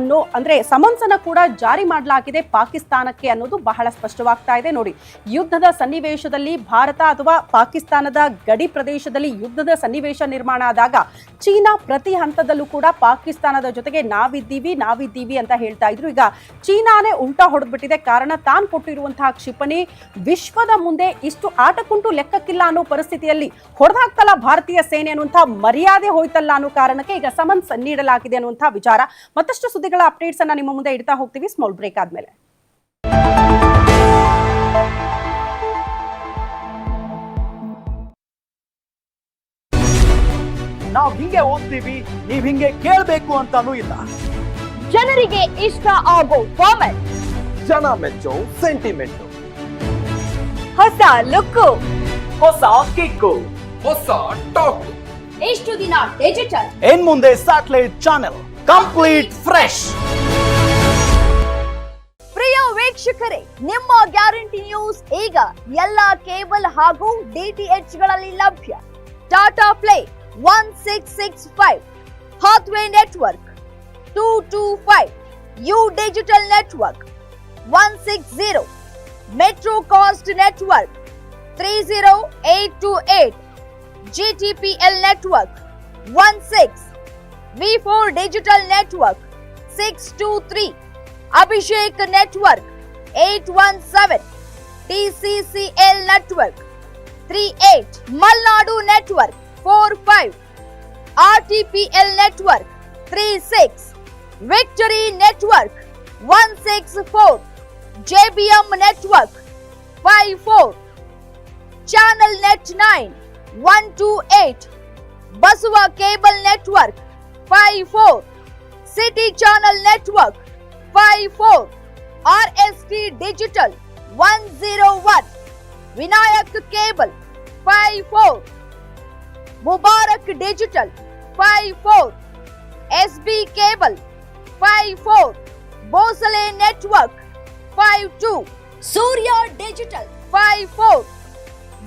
ನೋ, ಅಂದ್ರೆ ಸಮನ್ಸನ ಕೂಡ ಜಾರಿ ಮಾಡಲಾಗಿದೆ ಪಾಕಿಸ್ತಾನಕ್ಕೆ ಅನ್ನೋದು ಬಹಳ ಸ್ಪಷ್ಟವಾಗ್ತಾ ಇದೆ. ನೋಡಿ, ಯುದ್ಧದ ಸನ್ನಿವೇಶದಲ್ಲಿ ಭಾರತ ಅಥವಾ ಪಾಕಿಸ್ತಾನದ ಗಡಿ ಪ್ರದೇಶದಲ್ಲಿ ಯುದ್ಧದ ಸನ್ನಿವೇಶ ನಿರ್ಮಾಣ ಆದಾಗ ಚೀನಾ ಪ್ರತಿ ಹಂತದಲ್ಲೂ ಕೂಡ ಪಾಕಿಸ್ತಾನದ ಜೊತೆಗೆ ನಾವಿದ್ದೀವಿ ನಾವಿದ್ದೀವಿ ಅಂತ ಹೇಳ್ತಾ ಇದ್ರು. ಈಗ ಚೀನಾನೇ ಉಲ್ಟಾ ಹೊಡೆದ್ಬಿಟ್ಟಿದೆ. ಕಾರಣ ತಾನು ಕೊಟ್ಟಿರುವಂತಹ ಕ್ಷಿಪಣಿ ವಿಶ್ವದ ಮುಂದೆ ಇಷ್ಟು ಆಟಕ್ಕುಂಟು ಲೆಕ್ಕಕ್ಕಿಲ್ಲ ಅನ್ನೋ ಪರಿಸ್ಥಿತಿಯಲ್ಲಿ ಹೊಡೆದಾಕ್ತಲ್ಲ ಭಾರತೀಯ ಸೇನೆ ಅನ್ನುವಂಥ ಮರ್ಯಾದೆ ಹೋಯ್ತಲ್ಲ ಅನ್ನೋ ಕಾರಣಕ್ಕೆ ಈಗ ಸಮನ್ಸ್ ನೀಡಲಾಗಿದೆ ಅನ್ನುವಂಥ ವಿಚಾರ. ಮತ್ತಷ್ಟು ಸುದ್ದಿಗಳ ಅಪ್ಡೇಟ್ಸ್ ಅನ್ನ ನಿಮ್ಮ ಮುಂದೆ ಇಡ್ತಾ ಹೋಗ್ತೀವಿ. ಸ್ಮಾಲ್ ಬ್ರೇಕ್ ಆದ್ಮೇಲೆ. ನಾವ್ ಹಿಂಗೆ ಓದ್ತೀವಿ ನೀವ್ ಹಿಂಗೆ ಕೇಳ್ಬೇಕು ಅಂತಾನೂ ಇಲ್ಲ. ಜನರಿಗೆ ಇಷ್ಟ ಆಗೋ ಫಾರ್ಮೆಟ್ ಜನ ಮೆಚ್ಚೋ ಸೆಂಟಿಮೆಂಟ್ ಹೊಸ ಲುಕ್ ಹೊಸ ಕಿಕ್ಕು ಹೊಸ ಟಾಕ್ ಇಷ್ಟು ದಿನ ಡಿಜಿಟಲ್ ಏನ್ ಮುಂದೆ ಸ್ಯಾಟಲೈಟ್ ಚಾನೆಲ್ ಕಂಪ್ಲೀಟ್ ಫ್ರೆಶ್ ಪ್ರಿಯ ವೀಕ್ಷಕರೇ ನಿಮ್ಮ ಗ್ಯಾರಂಟಿ ನ್ಯೂಸ್ ಈಗ ಎಲ್ಲ ಕೇಬಲ್ ಹಾಗೂ ಡಿಟಿಎಚ್ಗಳಲ್ಲಿ ಲಭ್ಯ. Tata play 1665. Hathway Network 225. U Digital Network 160. Metro Cost Network 30828. GTPL Network 16. V4 Digital Network 623. Abhishek Network 817. TCCL Network 38. Malnadu Network two five U digital network one six zero metro cast network three zero eight two eight GTPL network 16 V4 digital network 623 Abhishek network 817 TCCL network 38 Malnadu network 45 RTPL network 36 Victory network Mubarak digital five four S B cable five four Bosle network five two. Surya digital five four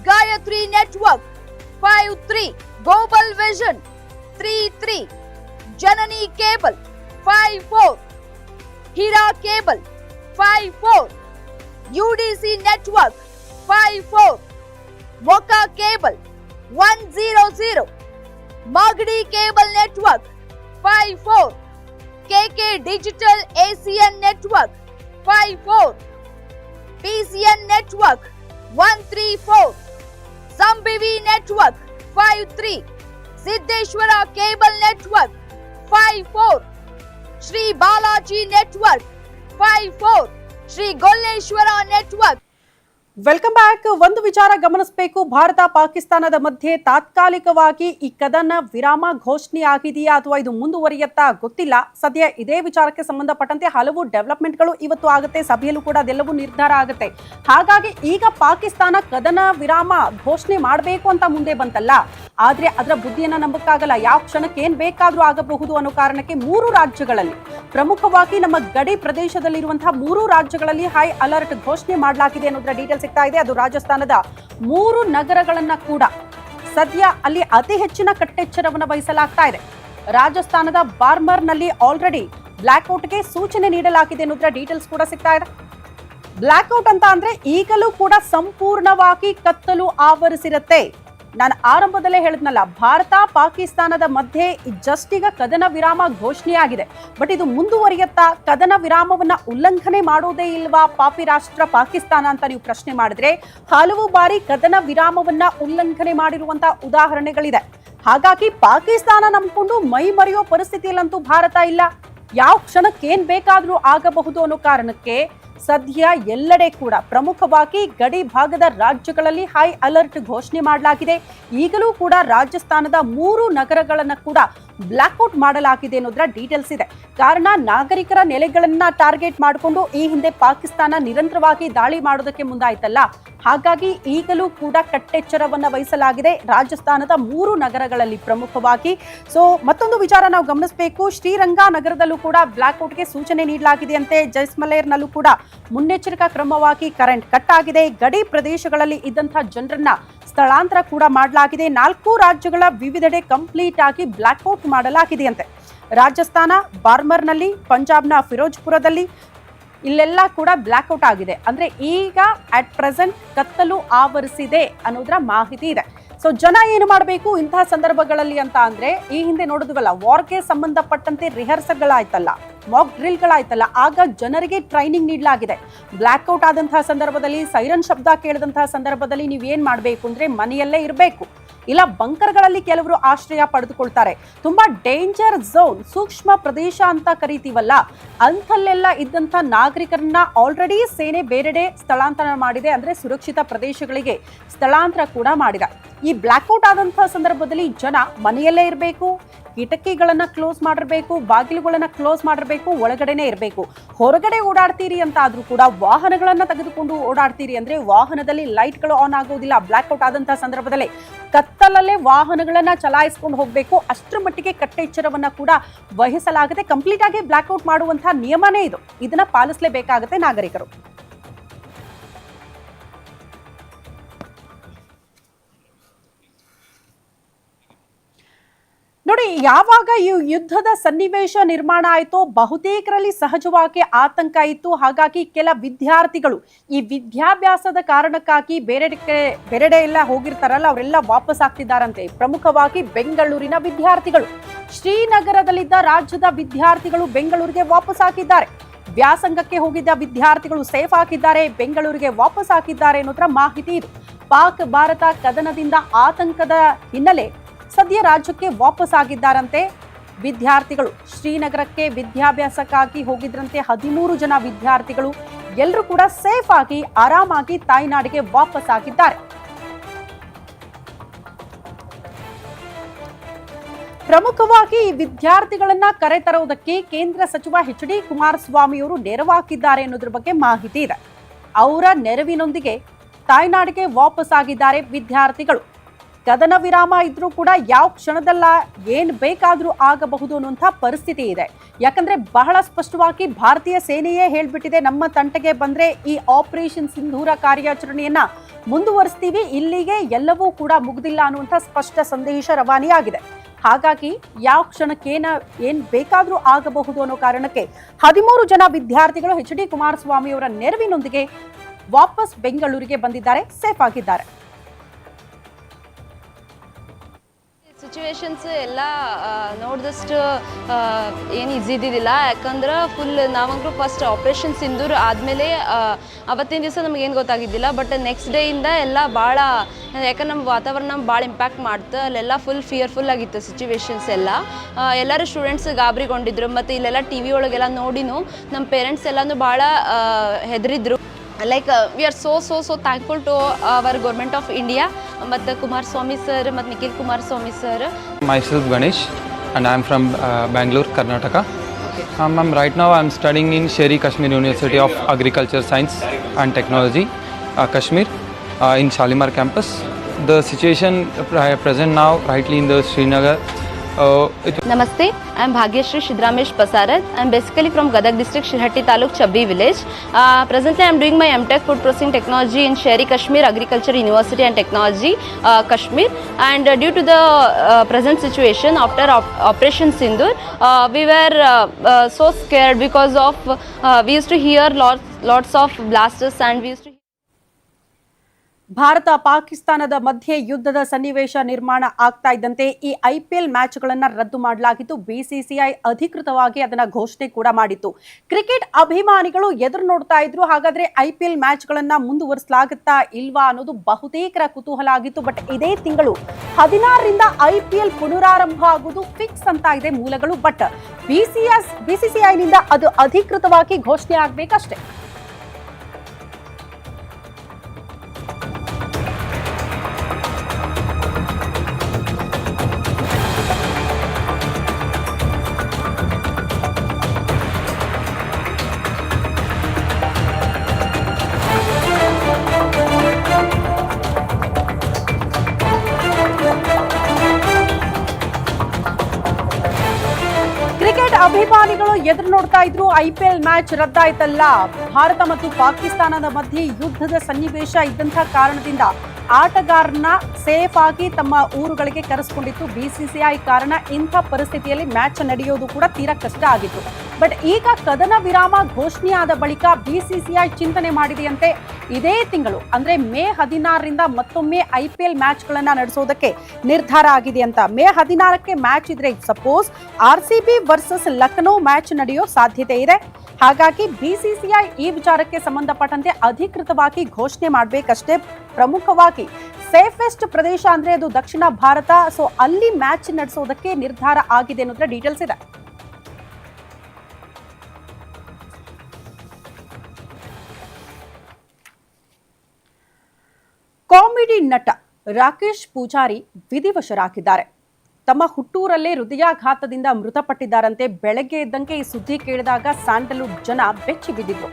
Gayatri network five three global vision three three Janani cable five four Heera cable five four UDC network five four Moka cable one zero zero Magadi cable network five four K K digital Asian network five four PCN network one three four संबीवी network five three Siddheshwara cable network five four Shri Balaji network five four Shri Goleshwara network welcome back ಒಂದು ವಿಚಾರ ಗಮನಿಸಬೇಕು. ಭಾರತ ಪಾಕಿಸ್ತಾನದ ಮಧ್ಯೆ ತಾತ್ಕಾಲಿಕವಾಗಿ ಈ ಕದನ ವಿರಾಮ ಘೋಷಣೆ ಆಗಿದೆಯಾ ಅಥವಾ ಇದು ಮುಂದುವರಿಯತ್ತಾ ಗೊತ್ತಿಲ್ಲ. ಸದ್ಯ ಇದೇ ವಿಚಾರಕ್ಕೆ ಸಂಬಂಧಪಟ್ಟಂತೆ ಹಲವು ಡೆವಲಪ್ಮೆಂಟ್ಗಳು ಇವತ್ತು ಆಗುತ್ತೆ. ಸಭೆಯಲ್ಲೂ ಕೂಡ ಅದೆಲ್ಲವೂ ನಿರ್ಧಾರ ಆಗುತ್ತೆ. ಹಾಗಾಗಿ ಈಗ ಪಾಕಿಸ್ತಾನ ಕದನ ವಿರಾಮ ಘೋಷಣೆ ಮಾಡಬೇಕು ಅಂತ ಮುಂದೆ ಬಂತಲ್ಲ. ಆದರೆ ಅದರ ಬುದ್ಧಿಯನ್ನ ನಂಬಕ್ಕಾಗಲ್ಲ. ಯಾವ ಕ್ಷಣಕ್ಕೆ ಏನ್ ಬೇಕಾದರೂ ಆಗಬಹುದು ಅನ್ನೋ ಕಾರಣಕ್ಕೆ ಮೂರು ರಾಜ್ಯಗಳಲ್ಲಿ, ಪ್ರಮುಖವಾಗಿ ನಮ್ಮ ಗಡಿ ಪ್ರದೇಶದಲ್ಲಿರುವಂತಹ ಮೂರು ರಾಜ್ಯಗಳಲ್ಲಿ ಹೈ ಅಲರ್ಟ್ ಘೋಷಣೆ ಮಾಡಲಾಗಿದೆ ಅನ್ನೋದರ ಡೀಟೇಲ್ ಸಿಗ್ತಾ ಇದೆ. ಅದು ರಾಜಸ್ಥಾನದ ಮೂರು ನಗರಗಳನ್ನ ಕೂಡ ಸದ್ಯ ಅಲ್ಲಿ ಅತಿ ಹೆಚ್ಚಿನ ಕಟ್ಟೆಚ್ಚರವನ್ನು ವಹಿಸಲಾಗ್ತಾ ಇದೆ. ರಾಜಸ್ಥಾನದ ಬಾರ್ಮರ್ನಲ್ಲಿ ಆಲ್ರೆಡಿ ಬ್ಲ್ಯಾಕ್ಔಟ್ಗೆ ಸೂಚನೆ ನೀಡಲಾಗಿದೆ ಅನ್ನೋದರ ಡೀಟೇಲ್ಸ್ ಕೂಡ ಸಿಗ್ತಾ ಇದೆ. ಬ್ಲ್ಯಾಕ್ಔಟ್ ಅಂತ ಅಂದ್ರೆ ಈಗಲೂ ಕೂಡ ಸಂಪೂರ್ಣವಾಗಿ ಕತ್ತಲು ಆವರಿಸಿರುತ್ತೆ. ನಾನು ಆರಂಭದಲ್ಲೇ ಹೇಳಿದ್ನಲ್ಲ, ಭಾರತ ಪಾಕಿಸ್ತಾನದ ಮಧ್ಯೆ ಜಸ್ಟ್ ಈಗ ಕದನ ವಿರಾಮ ಘೋಷಣೆಯಾಗಿದೆ. ಬಟ್ ಇದು ಮುಂದುವರಿಯುತ್ತಾ ಕದನ ವಿರಾಮವನ್ನ ಉಲ್ಲಂಘನೆ ಮಾಡೋದೇ ಇಲ್ವಾ ಪಾಪಿ ರಾಷ್ಟ್ರ ಪಾಕಿಸ್ತಾನ ಅಂತ ನೀವು ಪ್ರಶ್ನೆ ಮಾಡಿದ್ರೆ, ಹಲವು ಬಾರಿ ಕದನ ವಿರಾಮವನ್ನ ಉಲ್ಲಂಘನೆ ಮಾಡಿರುವಂತಹ ಉದಾಹರಣೆಗಳಿದೆ. ಹಾಗಾಗಿ ಪಾಕಿಸ್ತಾನ ನಂಬ್ಕೊಂಡು ಮೈ ಮರೆಯೋ ಪರಿಸ್ಥಿತಿಯಲ್ಲಂತೂ ಭಾರತ ಇಲ್ಲ. ಯಾವ ಕ್ಷಣಕ್ಕೆ ಏನ್ ಬೇಕಾದರೂ ಆಗಬಹುದು ಅನ್ನೋ ಕಾರಣಕ್ಕೆ ಸದ್ಯ ಎಲ್ಲೆಡೆ ಕೂಡ ಪ್ರಮುಖವಾಗಿ ಗಡಿ ಭಾಗದ ರಾಜ್ಯಗಳಲ್ಲಿ ಹೈ ಅಲರ್ಟ್ ಘೋಷಣೆ ಮಾಡಲಾಗಿದೆ. ಈಗಲೂ ಕೂಡ ರಾಜಸ್ಥಾನದ ಮೂರು ನಗರಗಳನ್ನು ಕೂಡ ಬ್ಲ್ಯಾಕ್ಔಟ್ ಮಾಡಲಾಗಿದೆ ಅನ್ನೋದರ ಡೀಟೇಲ್ಸ್ ಇದೆ. ಕಾರಣ ನಾಗರಿಕರ ನೆಲೆಗಳನ್ನ ಟಾರ್ಗೆಟ್ ಮಾಡಿಕೊಂಡು ಈ ಹಿಂದೆ ಪಾಕಿಸ್ತಾನ ನಿರಂತರವಾಗಿ ದಾಳಿ ಮಾಡೋದಕ್ಕೆ ಮುಂದಾಯ್ತಲ್ಲ. ಹಾಗಾಗಿ ಈಗಲೂ ಕೂಡ ಕಟ್ಟೆಚ್ಚರವನ್ನು ವಹಿಸಲಾಗಿದೆ. ರಾಜಸ್ಥಾನದ ಮೂರು ನಗರಗಳಲ್ಲಿ ಪ್ರಮುಖವಾಗಿ. ಸೊ ಮತ್ತೊಂದು ವಿಚಾರ ನಾವು ಗಮನಿಸಬೇಕು. ಶ್ರೀರಂಗ ನಗರದಲ್ಲೂ ಕೂಡ ಬ್ಲ್ಯಾಕ್ಔಟ್ಗೆ ಸೂಚನೆ ನೀಡಲಾಗಿದೆ ಅಂತೆ. ಜೈಸ್ಮಲೇರ್ನಲ್ಲೂ ಕೂಡ ಮುನ್ನೆಚ್ಚರಿಕಾ ಕ್ರಮವಾಗಿ ಕರೆಂಟ್ ಕಟ್ ಆಗಿದೆ. ಗಡಿ ಪ್ರದೇಶಗಳಲ್ಲಿ ಇದ್ದಂಥ ಜನರನ್ನ ಸ್ಥಳಾಂತರ ಕೂಡ ಮಾಡಲಾಗಿದೆ. ನಾಲ್ಕು ರಾಜ್ಯಗಳ ವಿವಿಧೆಡೆ ಕಂಪ್ಲೀಟ್ ಆಗಿ ಬ್ಲಾಕ್ಔಟ್ ಮಾಡಲಾಗಿದೆಯಂತೆ. ರಾಜಸ್ಥಾನ, ಬಾರ್ಮರ್ನಲ್ಲಿ, ಪಂಜಾಬ್ನ ಫಿರೋಜ್ಪುರದಲ್ಲಿ ಇಲ್ಲೆಲ್ಲ ಕೂಡ ಬ್ಲಾಕ್ಔಟ್ ಆಗಿದೆ. ಅಂದ್ರೆ ಈಗ ಅಟ್ ಪ್ರೆಸೆಂಟ್ ಕತ್ತಲು ಆವರಿಸಿದೆ ಅನ್ನೋದ್ರ ಮಾಹಿತಿ ಇದೆ. ಸೊ ಜನ ಏನು ಮಾಡಬೇಕು ಇಂತಹ ಸಂದರ್ಭಗಳಲ್ಲಿ ಅಂತ ಅಂದ್ರೆ ಈ ಹಿಂದೆ ನೋಡಿದ್ವಲ್ಲ ವಾರ್ಗೆ ಸಂಬಂಧಪಟ್ಟಂತೆ ರಿಹರ್ಸಲ್ಗಳಾಯ್ತಲ್ಲ ಮಾಕ್ ಡ್ರಿಲ್ಗಳಾಯ್ತಲ್ಲ ಆಗ ಜನರಿಗೆ ಟ್ರೈನಿಂಗ್ ನೀಡಲಾಗಿದೆ. ಬ್ಲಾಕ್ಔಟ್ ಆದಂತಹ ಸಂದರ್ಭದಲ್ಲಿ ಸೈರನ್ ಶಬ್ದ ಕೇಳಿದಂತಹ ಸಂದರ್ಭದಲ್ಲಿ ನೀವು ಏನ್ ಮಾಡಬೇಕು ಅಂದ್ರೆ ಮನೆಯಲ್ಲೇ ಇರಬೇಕು. ಇಲ್ಲ ಬಂಕರ್ಗಳಲ್ಲಿ ಕೆಲವರು ಆಶ್ರಯ ಪಡೆದುಕೊಳ್ತಾರೆ. ತುಂಬಾ ಡೇಂಜರ್ ಝೋನ್ ಸೂಕ್ಷ್ಮ ಪ್ರದೇಶ ಅಂತ ಕರಿತೀವಲ್ಲ, ಅಂಥಲ್ಲೆಲ್ಲ ಇದ್ದಂಥ ನಾಗರಿಕರನ್ನ ಆಲ್ರೆಡಿ ಸೇನೆ ಬೇರೆಡೆ ಸ್ಥಳಾಂತರ ಮಾಡಿದೆ ಅಂದ್ರೆ ಸುರಕ್ಷಿತ ಪ್ರದೇಶಗಳಿಗೆ ಸ್ಥಳಾಂತರ ಕೂಡ ಮಾಡಿದೆ. ಈ ಬ್ಲಾಕ್ಔಟ್ ಆದಂತಹ ಸಂದರ್ಭದಲ್ಲಿ ಜನ ಮನೆಯಲ್ಲೇ ಇರಬೇಕು ಕಿಟಕಿಗಳನ್ನ ಕ್ಲೋಸ್ ಮಾಡಿರ್ಬೇಕು, ಬಾಗಿಲುಗಳನ್ನ ಕ್ಲೋಸ್ ಮಾಡಿರ್ಬೇಕು, ಒಳಗಡೆನೆ ಇರಬೇಕು. ಹೊರಗಡೆ ಓಡಾಡ್ತೀರಿ ಅಂತ ಆದ್ರೂ ಕೂಡ ವಾಹನಗಳನ್ನ ತೆಗೆದುಕೊಂಡು ಓಡಾಡ್ತೀರಿ ಅಂದ್ರೆ ವಾಹನದಲ್ಲಿ ಲೈಟ್ಗಳು ಆನ್ ಆಗೋದಿಲ್ಲ. ಬ್ಲಾಕ್ಔಟ್ ಆದಂತಹ ಸಂದರ್ಭದಲ್ಲಿ ಕತ್ತಲಲ್ಲೇ ವಾಹನಗಳನ್ನ ಚಲಾಯಿಸ್ಕೊಂಡು ಹೋಗಬೇಕು. ಅಷ್ಟರ ಮಟ್ಟಿಗೆ ಕಟ್ಟೆಚ್ಚರವನ್ನ ಕೂಡ ವಹಿಸಲಾಗುತ್ತೆ ಕಂಪ್ಲೀಟ್ ಆಗಿ ಬ್ಲಾಕ್ಔಟ್ ಮಾಡುವಂತಹ ನಿಯಮನೇ ಇದು. ಇದನ್ನ ಪಾಲಿಸಲೇಬೇಕಾಗುತ್ತೆ ನಾಗರಿಕರು. ನೋಡಿ, ಯಾವಾಗ ಈ ಯುದ್ಧದ ಸನ್ನಿವೇಶ ನಿರ್ಮಾಣ ಆಯಿತು, ಬಹುತೇಕರಲ್ಲಿ ಸಹಜವಾಗಿ ಆತಂಕ ಇತ್ತು. ಹಾಗಾಗಿ ಕೆಲ ವಿದ್ಯಾರ್ಥಿಗಳು ಈ ವಿದ್ಯಾಭ್ಯಾಸದ ಕಾರಣಕ್ಕಾಗಿ ಬೇರೆಡೆ ಬೇರೆಡೆ ಎಲ್ಲ ಹೋಗಿರ್ತಾರಲ್ಲ, ಅವರೆಲ್ಲ ವಾಪಸ್ ಆಗ್ತಿದ್ದಾರಂತೆ. ಪ್ರಮುಖವಾಗಿ ಬೆಂಗಳೂರಿನ ವಿದ್ಯಾರ್ಥಿಗಳು. ಶ್ರೀನಗರದಲ್ಲಿದ್ದ ರಾಜ್ಯದ ವಿದ್ಯಾರ್ಥಿಗಳು ಬೆಂಗಳೂರಿಗೆ ವಾಪಸ್ ಹಾಕಿದ್ದಾರೆ. ವ್ಯಾಸಂಗಕ್ಕೆ ಹೋಗಿದ್ದ ವಿದ್ಯಾರ್ಥಿಗಳು ಸೇಫ್ ಹಾಕಿದ್ದಾರೆ, ಬೆಂಗಳೂರಿಗೆ ವಾಪಸ್ ಹಾಕಿದ್ದಾರೆ ಅನ್ನೋದ್ರ ಮಾಹಿತಿ ಇದು. ಪಾಕ್, ಭಾರತ ಕದನದಿಂದ ಆತಂಕದ ಹಿನ್ನೆಲೆ ಸದ್ಯ ರಾಜ್ಯಕ್ಕೆ ವಾಪಸ್ ಆಗಿದ್ದಾರಂತೆ. ವಿದ್ಯಾರ್ಥಿಗಳು ಶ್ರೀನಗರಕ್ಕೆ ವಿದ್ಯಾಭ್ಯಾಸಕ್ಕಾಗಿ ಹೋಗಿದ್ರಂತೆ. ಹದಿಮೂರು ಜನ ವಿದ್ಯಾರ್ಥಿಗಳು ಎಲ್ಲರೂ ಕೂಡ ಸೇಫ್ ಆಗಿ, ಆರಾಮಾಗಿ ತಾಯ್ನಾಡಿಗೆ ವಾಪಸ್ ಆಗಿದ್ದಾರೆ. ಪ್ರಮುಖವಾಗಿ ಈ ವಿದ್ಯಾರ್ಥಿಗಳನ್ನ ಕರೆತರುವುದಕ್ಕೆ ಕೇಂದ್ರ ಸಚಿವ ಎಚ್ ಡಿ ಕುಮಾರಸ್ವಾಮಿಯವರು ನೆರವಾಗಿದ್ದಾರೆ ಅನ್ನೋದ್ರ ಬಗ್ಗೆ ಮಾಹಿತಿ ಇದೆ. ಅವರ ನೆರವಿನೊಂದಿಗೆ ತಾಯ್ನಾಡಿಗೆ ವಾಪಸ್ ಆಗಿದ್ದಾರೆ ವಿದ್ಯಾರ್ಥಿಗಳು. ಕದನ ವಿರಾಮ ಇದ್ರೂ ಕೂಡ ಯಾವ ಕ್ಷಣದಲ್ಲ ಏನ್ ಬೇಕಾದ್ರೂ ಆಗಬಹುದು ಅನ್ನುವಂಥ ಪರಿಸ್ಥಿತಿ ಇದೆ. ಯಾಕಂದ್ರೆ ಬಹಳ ಸ್ಪಷ್ಟವಾಗಿ ಭಾರತೀಯ ಸೇನೆಯೇ ಹೇಳ್ಬಿಟ್ಟಿದೆ, ನಮ್ಮ ತಂಟೆಗೆ ಬಂದ್ರೆ ಈ ಆಪರೇಷನ್ ಸಿಂಧೂರ ಕಾರ್ಯಾಚರಣೆಯನ್ನ ಮುಂದುವರಿಸ್ತೀವಿ, ಇಲ್ಲಿಗೆ ಎಲ್ಲವೂ ಕೂಡ ಮುಗ್ದಿಲ್ಲ ಅನ್ನುವಂಥ ಸ್ಪಷ್ಟ ಸಂದೇಶ ರವಾನೆಯಾಗಿದೆ. ಹಾಗಾಗಿ ಯಾವ ಕ್ಷಣಕ್ಕೇನ ಏನ್ ಬೇಕಾದ್ರೂ ಆಗಬಹುದು ಅನ್ನೋ ಕಾರಣಕ್ಕೆ ಹದಿಮೂರು ಜನ ವಿದ್ಯಾರ್ಥಿಗಳು ಎಚ್ ಡಿ ಕುಮಾರಸ್ವಾಮಿ ಅವರ ನೆರವಿನೊಂದಿಗೆ ವಾಪಸ್ ಬೆಂಗಳೂರಿಗೆ ಬಂದಿದ್ದಾರೆ, ಸೇಫ್ ಆಗಿದ್ದಾರೆ. ಸಿಚುವೇಶನ್ಸ್ ಎಲ್ಲ ನೋಡಿದಷ್ಟು ಏನು ಇದ್ದಿದ್ದಿಲ್ಲ. ಯಾಕಂದ್ರೆ ಫುಲ್ ನಾವಂತೂ ಫಸ್ಟ್ ಆಪ್ರೇಷನ್ ಸಿಂಧೂರ್ ಆದಮೇಲೆ ಅವತ್ತಿನ ದಿವಸ ನಮಗೇನು ಗೊತ್ತಾಗಿದ್ದಿಲ್ಲ. ಬಟ್ ನೆಕ್ಸ್ಟ್ ಡೇಯಿಂದ ಎಲ್ಲ ಭಾಳ ಯಾಕಂದ್ರೆ ನಮ್ಮ ವಾತಾವರಣ ಭಾಳ ಇಂಪ್ಯಾಕ್ಟ್ ಮಾಡ್ತು. ಅಲ್ಲೆಲ್ಲ ಫುಲ್ ಫಿಯರ್ಫುಲ್ ಆಗಿತ್ತು ಸಿಚುವೇಶನ್ಸ್ ಎಲ್ಲ. ಎಲ್ಲರೂ ಸ್ಟೂಡೆಂಟ್ಸ್ ಗಾಬರಿಗೊಂಡಿದ್ರು. ಮತ್ತು ಇಲ್ಲೆಲ್ಲ ಟಿ ವಿ ಒಳಗೆಲ್ಲ ನೋಡಿನೂ ನಮ್ಮ ಪೇರೆಂಟ್ಸ್ ಎಲ್ಲನೂ ಭಾಳ ಹೆದರಿದ್ರು. Like we are so so so thankful to our government of India ಮತ್ತು ಕುಮಾರಸ್ವಾಮಿ ಸರ್ ಮತ್ತು Nikhil Kumaraswamy sir Myself Ganesh and I'm from uh, Bangalore, Karnataka. Um, I'm, right now I'm studying in Sherry Kashmir University of Agriculture Science and Technology, uh, Kashmir, uh, in Shalimar campus. The situation uh, present now, rightly in the Srinagar, uh, it Namaste, I am Bhagyashree Shidramesh Pasarat. I am basically from Gadag district, Shirhatti Taluk, Chabbi village. Uh, presently, I am doing my MTech Food Processing Technology in Sherry Kashmir Agriculture University and Technology, uh, Kashmir. And uh, due to the uh, present situation after op- Operation Sindur, uh, we were uh, uh, so scared because of uh, we used to hear lots lots of blasters and we used to. Bharat ಪಾಕಿಸ್ತಾನದ ಮಧ್ಯೆ ಯುದ್ಧದ ಸನ್ನಿವೇಶ ನಿರ್ಮಾಣ ಆಗ್ತಾ ಇದ್ದಂತೆ ಈ ಐಪಿಎಲ್ ಮ್ಯಾಚ್ಗಳನ್ನ ರದ್ದು ಮಾಡಲಾಗಿತ್ತು ಬಿಸಿಸಿಐ ಅಧಿಕೃತವಾಗಿ ಅದನ್ನ ಘೋಷಣೆ ಕೂಡ ಮಾಡಿತ್ತು. ಕ್ರಿಕೆಟ್ ಅಭಿಮಾನಿಗಳು ಎದುರು ನೋಡ್ತಾ ಇದ್ರು, ಹಾಗಾದ್ರೆ ಐಪಿಎಲ್ ಮ್ಯಾಚ್ಗಳನ್ನ ಮುಂದುವರಿಸಲಾಗುತ್ತಾ ಇಲ್ವಾ ಅನ್ನೋದು ಬಹುತೇಕರ ಕುತೂಹಲ ಆಗಿತ್ತು ಬಟ್ ಇದೇ ತಿಂಗಳು ಹದಿನಾರರಿಂದ ಐಪಿಎಲ್ ಪುನರಾರಂಭ ಆಗುವುದು ಫಿಕ್ಸ್ ಅಂತ ಇದೆ ಮೂಲಗಳು. ಬಟ್ ಬಿಸಿಎಸ್ ಬಿಸಿಸಿಐನಿಂದ ಅದು ಅಧಿಕೃತವಾಗಿ ಘೋಷಣೆ ಆಗ್ಬೇಕಷ್ಟೇ. ನೋಡ್ತಾ ಇದ್ರು ಐ ಪಿ ಎಲ್ ಮ್ಯಾಚ್ ರದ್ದಾಯ್ತಲ್ಲ? ಭಾರತ ಮತ್ತು ಪಾಕಿಸ್ತಾನದ ಮಧ್ಯೆ ಯುದ್ಧದ ಸನ್ನಿವೇಶ ಇದ್ದಂಥ ಕಾರಣದಿಂದ ಆಟಗಾರನ ಸೇಫ್ ಆಗಿ ತಮ್ಮ ಊರುಗಳಿಗೆ ಕರೆಸಿಕೊಂಡಿತ್ತು ಬಿಸಿಸಿಐ ಕಾರಣ ಇಂಥ ಪರಿಸ್ಥಿತಿಯಲ್ಲಿ ಮ್ಯಾಚ್ ನಡೆಯೋದು ಕೂಡ ತೀರಾ ಕಷ್ಟ ಆಗಿತ್ತು. ಬಟ್ ಈಗ ಕದನ ವಿರಾಮ ಘೋಷಣೆಯಾದ ಬಳಿಕ ಬಿಸಿಸಿಐ ಚಿಂತನೆ ಮಾಡಿದೆಯಂತೆ ಇದೇ ತಿಂಗಳು, ಅಂದ್ರೆ ಮೇ ಹದಿನಾರರಿಂದ ಮತ್ತೊಮ್ಮೆ ಐ ಪಿ ಎಲ್ ಮ್ಯಾಚ್ಗಳನ್ನು ನಡೆಸೋದಕ್ಕೆ ನಿರ್ಧಾರ ಆಗಿದೆ ಅಂತ. ಮೇ ಹದಿನಾರಕ್ಕೆ ಮ್ಯಾಚ್ ಇದ್ರೆ suppose R C B versus Lucknow match ನಡೆಯೋ ಸಾಧ್ಯತೆ ಇದೆ. ಹಾಗಾಗಿ ಬಿಸಿಸಿಐ ಈ ವಿಚಾರಕ್ಕೆ ಸಂಬಂಧಪಟ್ಟಂತೆ ಅಧಿಕೃತವಾಗಿ ಘೋಷಣೆ ಮಾಡಬೇಕಷ್ಟೇ ಪ್ರಮುಖವಾಗಿ. ಸೇಫೆಸ್ಟ್ ಪ್ರದೇಶ ಅಂದ್ರೆ ಅದು ದಕ್ಷಿಣ ಭಾರತ. ಸೊ ಅಲ್ಲಿ ಮ್ಯಾಚ್ ನಡೆಸೋದಕ್ಕೆ ನಿರ್ಧಾರ ಆಗಿದೆ ಅನ್ನೋದ್ರ ಡೀಟೇಲ್ಸ್ ಇದೆ. ಕಾಮಿಡಿ ನಟ ರಾಕೇಶ್ ಪೂಜಾರಿ ವಿಧಿವಶರಾಗಿದ್ದಾರೆ. ತಮ್ಮ ಹುಟ್ಟೂರಲ್ಲೇ ಹೃದಯಾಘಾತದಿಂದ ಮೃತಪಟ್ಟಿದ್ದಾರಂತೆ ಬೆಳಗ್ಗೆ ಇದ್ದಂಗೆ ಈ ಸುದ್ದಿ ಕೇಳಿದಾಗ ಸ್ಯಾಂಡಲ್ವುಡ್ ಜನ ಬೆಚ್ಚಿ ಬಿದ್ದಿದ್ರು.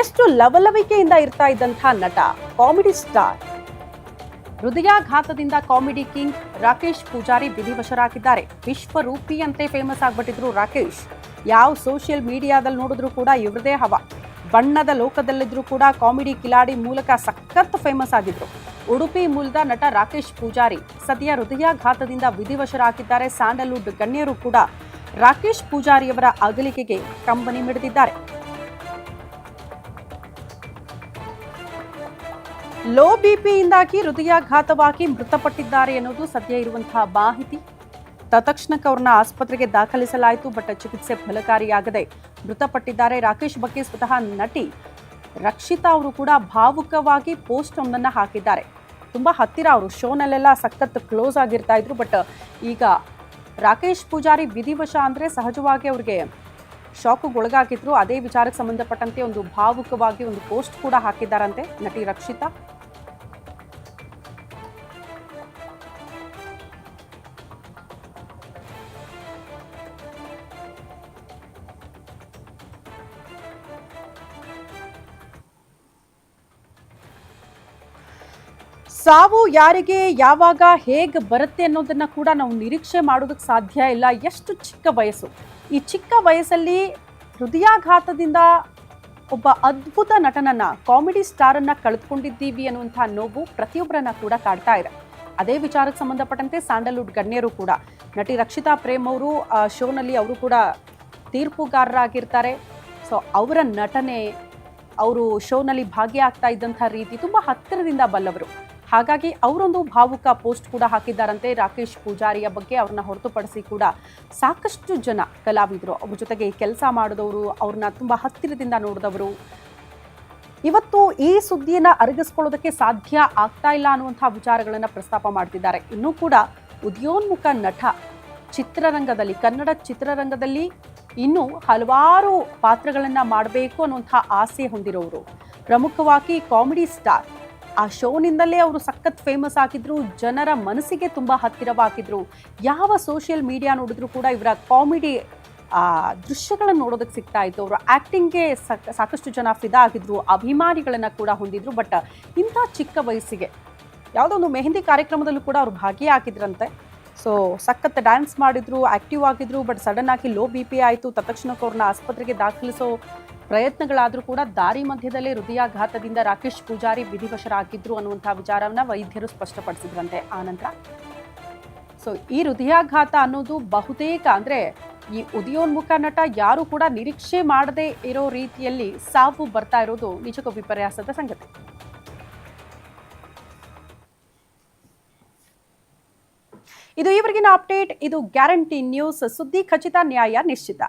ಎಷ್ಟು ಲವಲವಿಕೆಯಿಂದ ಇರ್ತಾ ಇದ್ದಂತಹ ನಟ, ಕಾಮಿಡಿ ಸ್ಟಾರ್. ಹೃದಯಾಘಾತದಿಂದ ಕಾಮಿಡಿ ಕಿಂಗ್ ರಾಕೇಶ್ ಪೂಜಾರಿ ವಿಧಿವಶರಾಗಿದ್ದಾರೆ. ವಿಶ್ವರೂಪಿ ಅಂತ ಫೇಮಸ್ ಆಗ್ಬಿಟ್ಟಿದ್ರು ರಾಕೇಶ್. ಯಾವ ಸೋಷಿಯಲ್ ಮೀಡಿಯಾದಲ್ಲಿ ನೋಡಿದ್ರು ಕೂಡ ಇವ್ರದೇ ಹವ. ಬಣ್ಣದ ಲೋಕದಲ್ಲಿದ್ದರೂ ಕೂಡ ಕಾಮಿಡಿ ಕಿಲಾಡಿ ಮೂಲಕ ಸಖತ್ ಫೇಮಸ್ ಆಗಿದ್ರು. ಉಡುಪಿ ಮೂಲದ ನಟ ರಾಕೇಶ್ ಪೂಜಾರಿ ಸದ್ಯ ಹೃದಯಾಘಾತದಿಂದ ವಿಧಿವಶರಾಗಿದ್ದಾರೆ. ಸ್ಯಾಂಡಲ್ವುಡ್ ಗಣ್ಯರು ಕೂಡ ರಾಕೇಶ್ ಪೂಜಾರಿಯವರ ಅಗಲಿಕೆಗೆ ಕಂಬನಿ ಮಿಡಿದಿದ್ದಾರೆ. ಲೋ ಬಿಪಿಯಿಂದಾಗಿ ಹೃದಯಾಘಾತವಾಗಿ ಮೃತಪಟ್ಟಿದ್ದಾರೆ ಎನ್ನುವುದು ಸದ್ಯ ಇರುವಂತಹ ಮಾಹಿತಿ. ತತ್ಕ್ಷಣಕ್ಕೆ ಅವ್ರನ್ನ ಆಸ್ಪತ್ರೆಗೆ ದಾಖಲಿಸಲಾಯಿತು, ಬಟ್ ಚಿಕಿತ್ಸೆ ಫಲಕಾರಿಯಾಗದೆ ಮೃತಪಟ್ಟಿದ್ದಾರೆ. ರಾಕೇಶ್ ಬಗ್ಗೆ ಸ್ವತಃ ನಟಿ ರಕ್ಷಿತಾ ಅವರು ಕೂಡ ಭಾವುಕವಾಗಿ ಪೋಸ್ಟ್ ಒಂದನ್ನು ಹಾಕಿದ್ದಾರೆ. ತುಂಬ ಹತ್ತಿರ ಅವರು, ಶೋನಲ್ಲೆಲ್ಲ ಸಖತ್ ಕ್ಲೋಸ್ ಆಗಿರ್ತಾ ಇದ್ರು, ಬಟ್ ಈಗ ರಾಕೇಶ್ ಪೂಜಾರಿ ವಿಧಿವಶ ಅಂದರೆ ಸಹಜವಾಗಿ ಅವ್ರಿಗೆ ಶಾಕ್ಗೊಳಗಾಗಿದ್ರು. ಅದೇ ವಿಚಾರಕ್ಕೆ ಸಂಬಂಧಪಟ್ಟಂತೆ ಒಂದು ಭಾವುಕವಾಗಿ ಒಂದು ಪೋಸ್ಟ್ ಕೂಡ ಹಾಕಿದ್ದಾರಂತೆ ನಟಿ ರಕ್ಷಿತಾ. ಸಾವು ಯಾರಿಗೆ, ಯಾವಾಗ, ಹೇಗೆ ಬರುತ್ತೆ ಅನ್ನೋದನ್ನ ಕೂಡ ನಾವು ನಿರೀಕ್ಷೆ ಮಾಡೋದಕ್ಕೆ ಸಾಧ್ಯ ಇಲ್ಲ. ಎಷ್ಟು ಚಿಕ್ಕ ವಯಸ್ಸು. ಈ ಚಿಕ್ಕ ವಯಸ್ಸಲ್ಲಿ ಹೃದಯಾಘಾತದಿಂದ ಒಬ್ಬ ಅದ್ಭುತ ನಟನನ್ನ, ಕಾಮಿಡಿ ಸ್ಟಾರನ್ನು ಕಳೆದುಕೊಂಡಿದ್ದೀವಿ ಅನ್ನುವಂಥ ನೋವು ಪ್ರತಿಯೊಬ್ಬರನ್ನ ಕೂಡ ಕಾಡ್ತಾ ಇದೆ. ಅದೇ ವಿಚಾರಕ್ಕೆ ಸಂಬಂಧಪಟ್ಟಂತೆ ಸ್ಯಾಂಡಲ್ವುಡ್ ಗಣ್ಯರು ಕೂಡ, ನಟಿ ರಕ್ಷಿತಾ ಪ್ರೇಮ್ ಅವರು, ಆ, ಶೋನಲ್ಲಿ ಅವರು ಕೂಡ ತೀರ್ಪುಗಾರರಾಗಿರ್ತಾರೆ. ಸೊ, ಅವರ ನಟನೆ, ಅವರು ಶೋನಲ್ಲಿ ಭಾಗಿಯಾಗ್ತಾ ಇದ್ದಂಥ ರೀತಿ ತುಂಬ ಹತ್ತಿರದಿಂದ ಬಲ್ಲವರು. ಹಾಗಾಗಿ ಅವರೊಂದು ಭಾವುಕ ಪೋಸ್ಟ್ ಕೂಡ ಹಾಕಿದ್ದಾರಂತೆ ರಾಕೇಶ್ ಪೂಜಾರಿಯ ಬಗ್ಗೆ ಅವ್ರನ್ನ ಹೊರತುಪಡಿಸಿ ಕೂಡ ಸಾಕಷ್ಟು ಜನ ಕಲಾವಿದರು. ಅವ್ರ ಜೊತೆಗೆ ಕೆಲಸ ಮಾಡಿದವರು, ಅವ್ರನ್ನ ತುಂಬ ಹತ್ತಿರದಿಂದ ನೋಡಿದವರು. ಇವತ್ತು ಈ ಸುದ್ದಿಯನ್ನ ಅರಗಿಸ್ಕೊಳ್ಳೋದಕ್ಕೆ ಸಾಧ್ಯ ಆಗ್ತಾ ಇಲ್ಲ ಅನ್ನುವಂಥ ವಿಚಾರಗಳನ್ನು ಪ್ರಸ್ತಾಪ ಮಾಡ್ತಿದ್ದಾರೆ. ಇನ್ನೂ ಕೂಡ ಉದಯೋನ್ಮುಖ ನಟ ಚಿತ್ರರಂಗದಲ್ಲಿ, ಕನ್ನಡ ಚಿತ್ರರಂಗದಲ್ಲಿ ಇನ್ನೂ ಹಲವಾರು ಪಾತ್ರಗಳನ್ನು ಮಾಡಬೇಕು ಅನ್ನುವಂಥ ಆಸೆ ಹೊಂದಿರೋರು. ಪ್ರಮುಖವಾಗಿ ಕಾಮಿಡಿ ಸ್ಟಾರ್ ಆ ಶೋನಿಂದಲೇ ಅವರು ಸಖತ್ ಫೇಮಸ್ ಆಗಿದ್ರು, ಜನರ ಮನಸ್ಸಿಗೆ ತುಂಬ ಹತ್ತಿರವಾಗಿದ್ರು. ಯಾವ ಸೋಷಿಯಲ್ ಮೀಡಿಯಾ ನೋಡಿದ್ರು ಕೂಡ ಇವರ ಕಾಮಿಡಿ ಆ, ದೃಶ್ಯಗಳನ್ನು ನೋಡೋದಕ್ಕೆ ಸಿಗ್ತಾ ಇತ್ತು. ಅವರು ಆ್ಯಕ್ಟಿಂಗ್ಗೆ ಸಾಕಷ್ಟು ಜನ ಫಿದಾ ಆಗಿದ್ರು ಅಭಿಮಾನಿಗಳನ್ನು ಕೂಡ ಹೊಂದಿದ್ರು ಬಟ್ ಇಂಥ ಚಿಕ್ಕ ವಯಸ್ಸಿಗೆ ಯಾವುದೋ ಒಂದು ಮೆಹಂದಿ ಕಾರ್ಯಕ್ರಮದಲ್ಲೂ ಕೂಡ ಅವರು ಭಾಗಿಯಾಗಿದ್ರಂತೆ. ಸೊ ಸಖತ್ ಡ್ಯಾನ್ಸ್ ಮಾಡಿದ್ರು ಆಕ್ಟಿವ್ ಆಗಿದ್ರು ಬಟ್ ಸಡನ್ ಆಗಿ ಲೋ ಬಿ ಪಿ ಆಯಿತು. ತತ್ಕ್ಷಣಕ್ಕೆ ಅವ್ರನ್ನ ಆಸ್ಪತ್ರೆಗೆ ದಾಖಲಿಸೋ ಪ್ರಯತ್ನಗಳಾದರೂ ಕೂಡ ದಾರಿ ಮಧ್ಯದಲ್ಲೇ ಹೃದಯಾಘಾತದಿಂದ ರಾಕೇಶ್ ಪೂಜಾರಿ ವಿಧಿವಶರಾಗಿದ್ರು ಅನ್ನುವಂತಹ ವಿಚಾರವನ್ನ ವೈದ್ಯರು ಸ್ಪಷ್ಟಪಡಿಸಿದ್ರಂತೆ. ಆನಂತರ? ಸೊ ಈ ಹೃದಯಾಘಾತ ಅನ್ನೋದು ಬಹುತೇಕ ಅಂದ್ರೆ ಈ ಉದಯೋನ್ಮುಖ ನಟ ಯಾರು ಕೂಡ ನಿರೀಕ್ಷೆ ಮಾಡದೇ ಇರೋ ರೀತಿಯಲ್ಲಿ ಸಾವು ಬರ್ತಾ ಇರೋದು ನಿಜಕ್ಕೂ ವಿಪರ್ಯಾಸದ ಸಂಗತಿ. ಇದು ಈವರೆಗಿನ ಅಪ್ಡೇಟ್. ಇದು ಗ್ಯಾರಂಟಿ ನ್ಯೂಸ್. ಸುದ್ದಿ ಖಚಿತ ನ್ಯಾಯ ನಿಶ್ಚಿತ.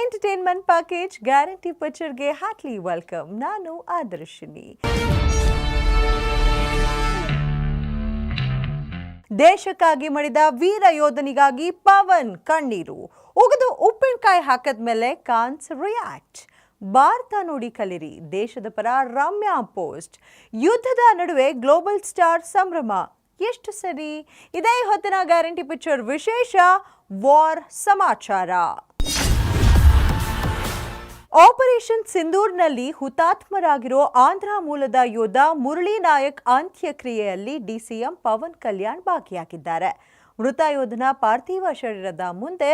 ಎಂಟರ್ಟೈನ್ಮೆಂಟ್ ಪ್ಯಾಕೇಜ್ ಗ್ಯಾರಂಟಿ ಪಿಕ್ಚರ್ಗೆ ಹಾಟ್ಲಿ ವೆಲ್ಕಮ್. ನಾನು ಆದರ್ಶಿನಿ. ದೇಶಕ್ಕಾಗಿ ಮಡಿದ ವೀರ ಯೋಧನಿಗಾಗಿ ಪವನ್ ಕಣ್ಣೀರು. ಉಗಿದು ಉಪ್ಪಿನಕಾಯಿ ಹಾಕದ್ಮೇಲೆ ಕಾನ್ಸ್ ರಿಯಾಕ್ಟ್ ಭಾರತ ನೋಡಿ ಕಲಿರಿ, ದೇಶದ ಪರ ರಮ್ಯಾ ಪೋಸ್ಟ್. ಯುದ್ಧದ ನಡುವೆ ಗ್ಲೋಬಲ್ ಸ್ಟಾರ್ ಸಂಭ್ರಮ. ಎಷ್ಟು ಸರಿ? ಇದೇ ಹೊತ್ತಿನ ಗ್ಯಾರಂಟಿ ಪಿಕ್ಚರ್ ವಿಶೇಷ, ವಾರ್ ಸಮಾಚಾರ. ಆಪರೇಷನ್ ಸಿಂಧೂರ್ನಲ್ಲಿ ಹುತಾತ್ಮರಾಗಿರೋ ಆಂಧ್ರ ಮೂಲದ ಯೋಧ ಮುರಳಿ ನಾಯಕ್ ಅಂತ್ಯಕ್ರಿಯೆಯಲ್ಲಿ ಡಿಸಿಎಂ ಪವನ್ ಕಲ್ಯಾಣ್ ಭಾಗಿಯಾಗಿದ್ದಾರೆ. ಮೃತ ಯೋಧನ ಪಾರ್ಥಿವ ಶರೀರದ ಮುಂದೆ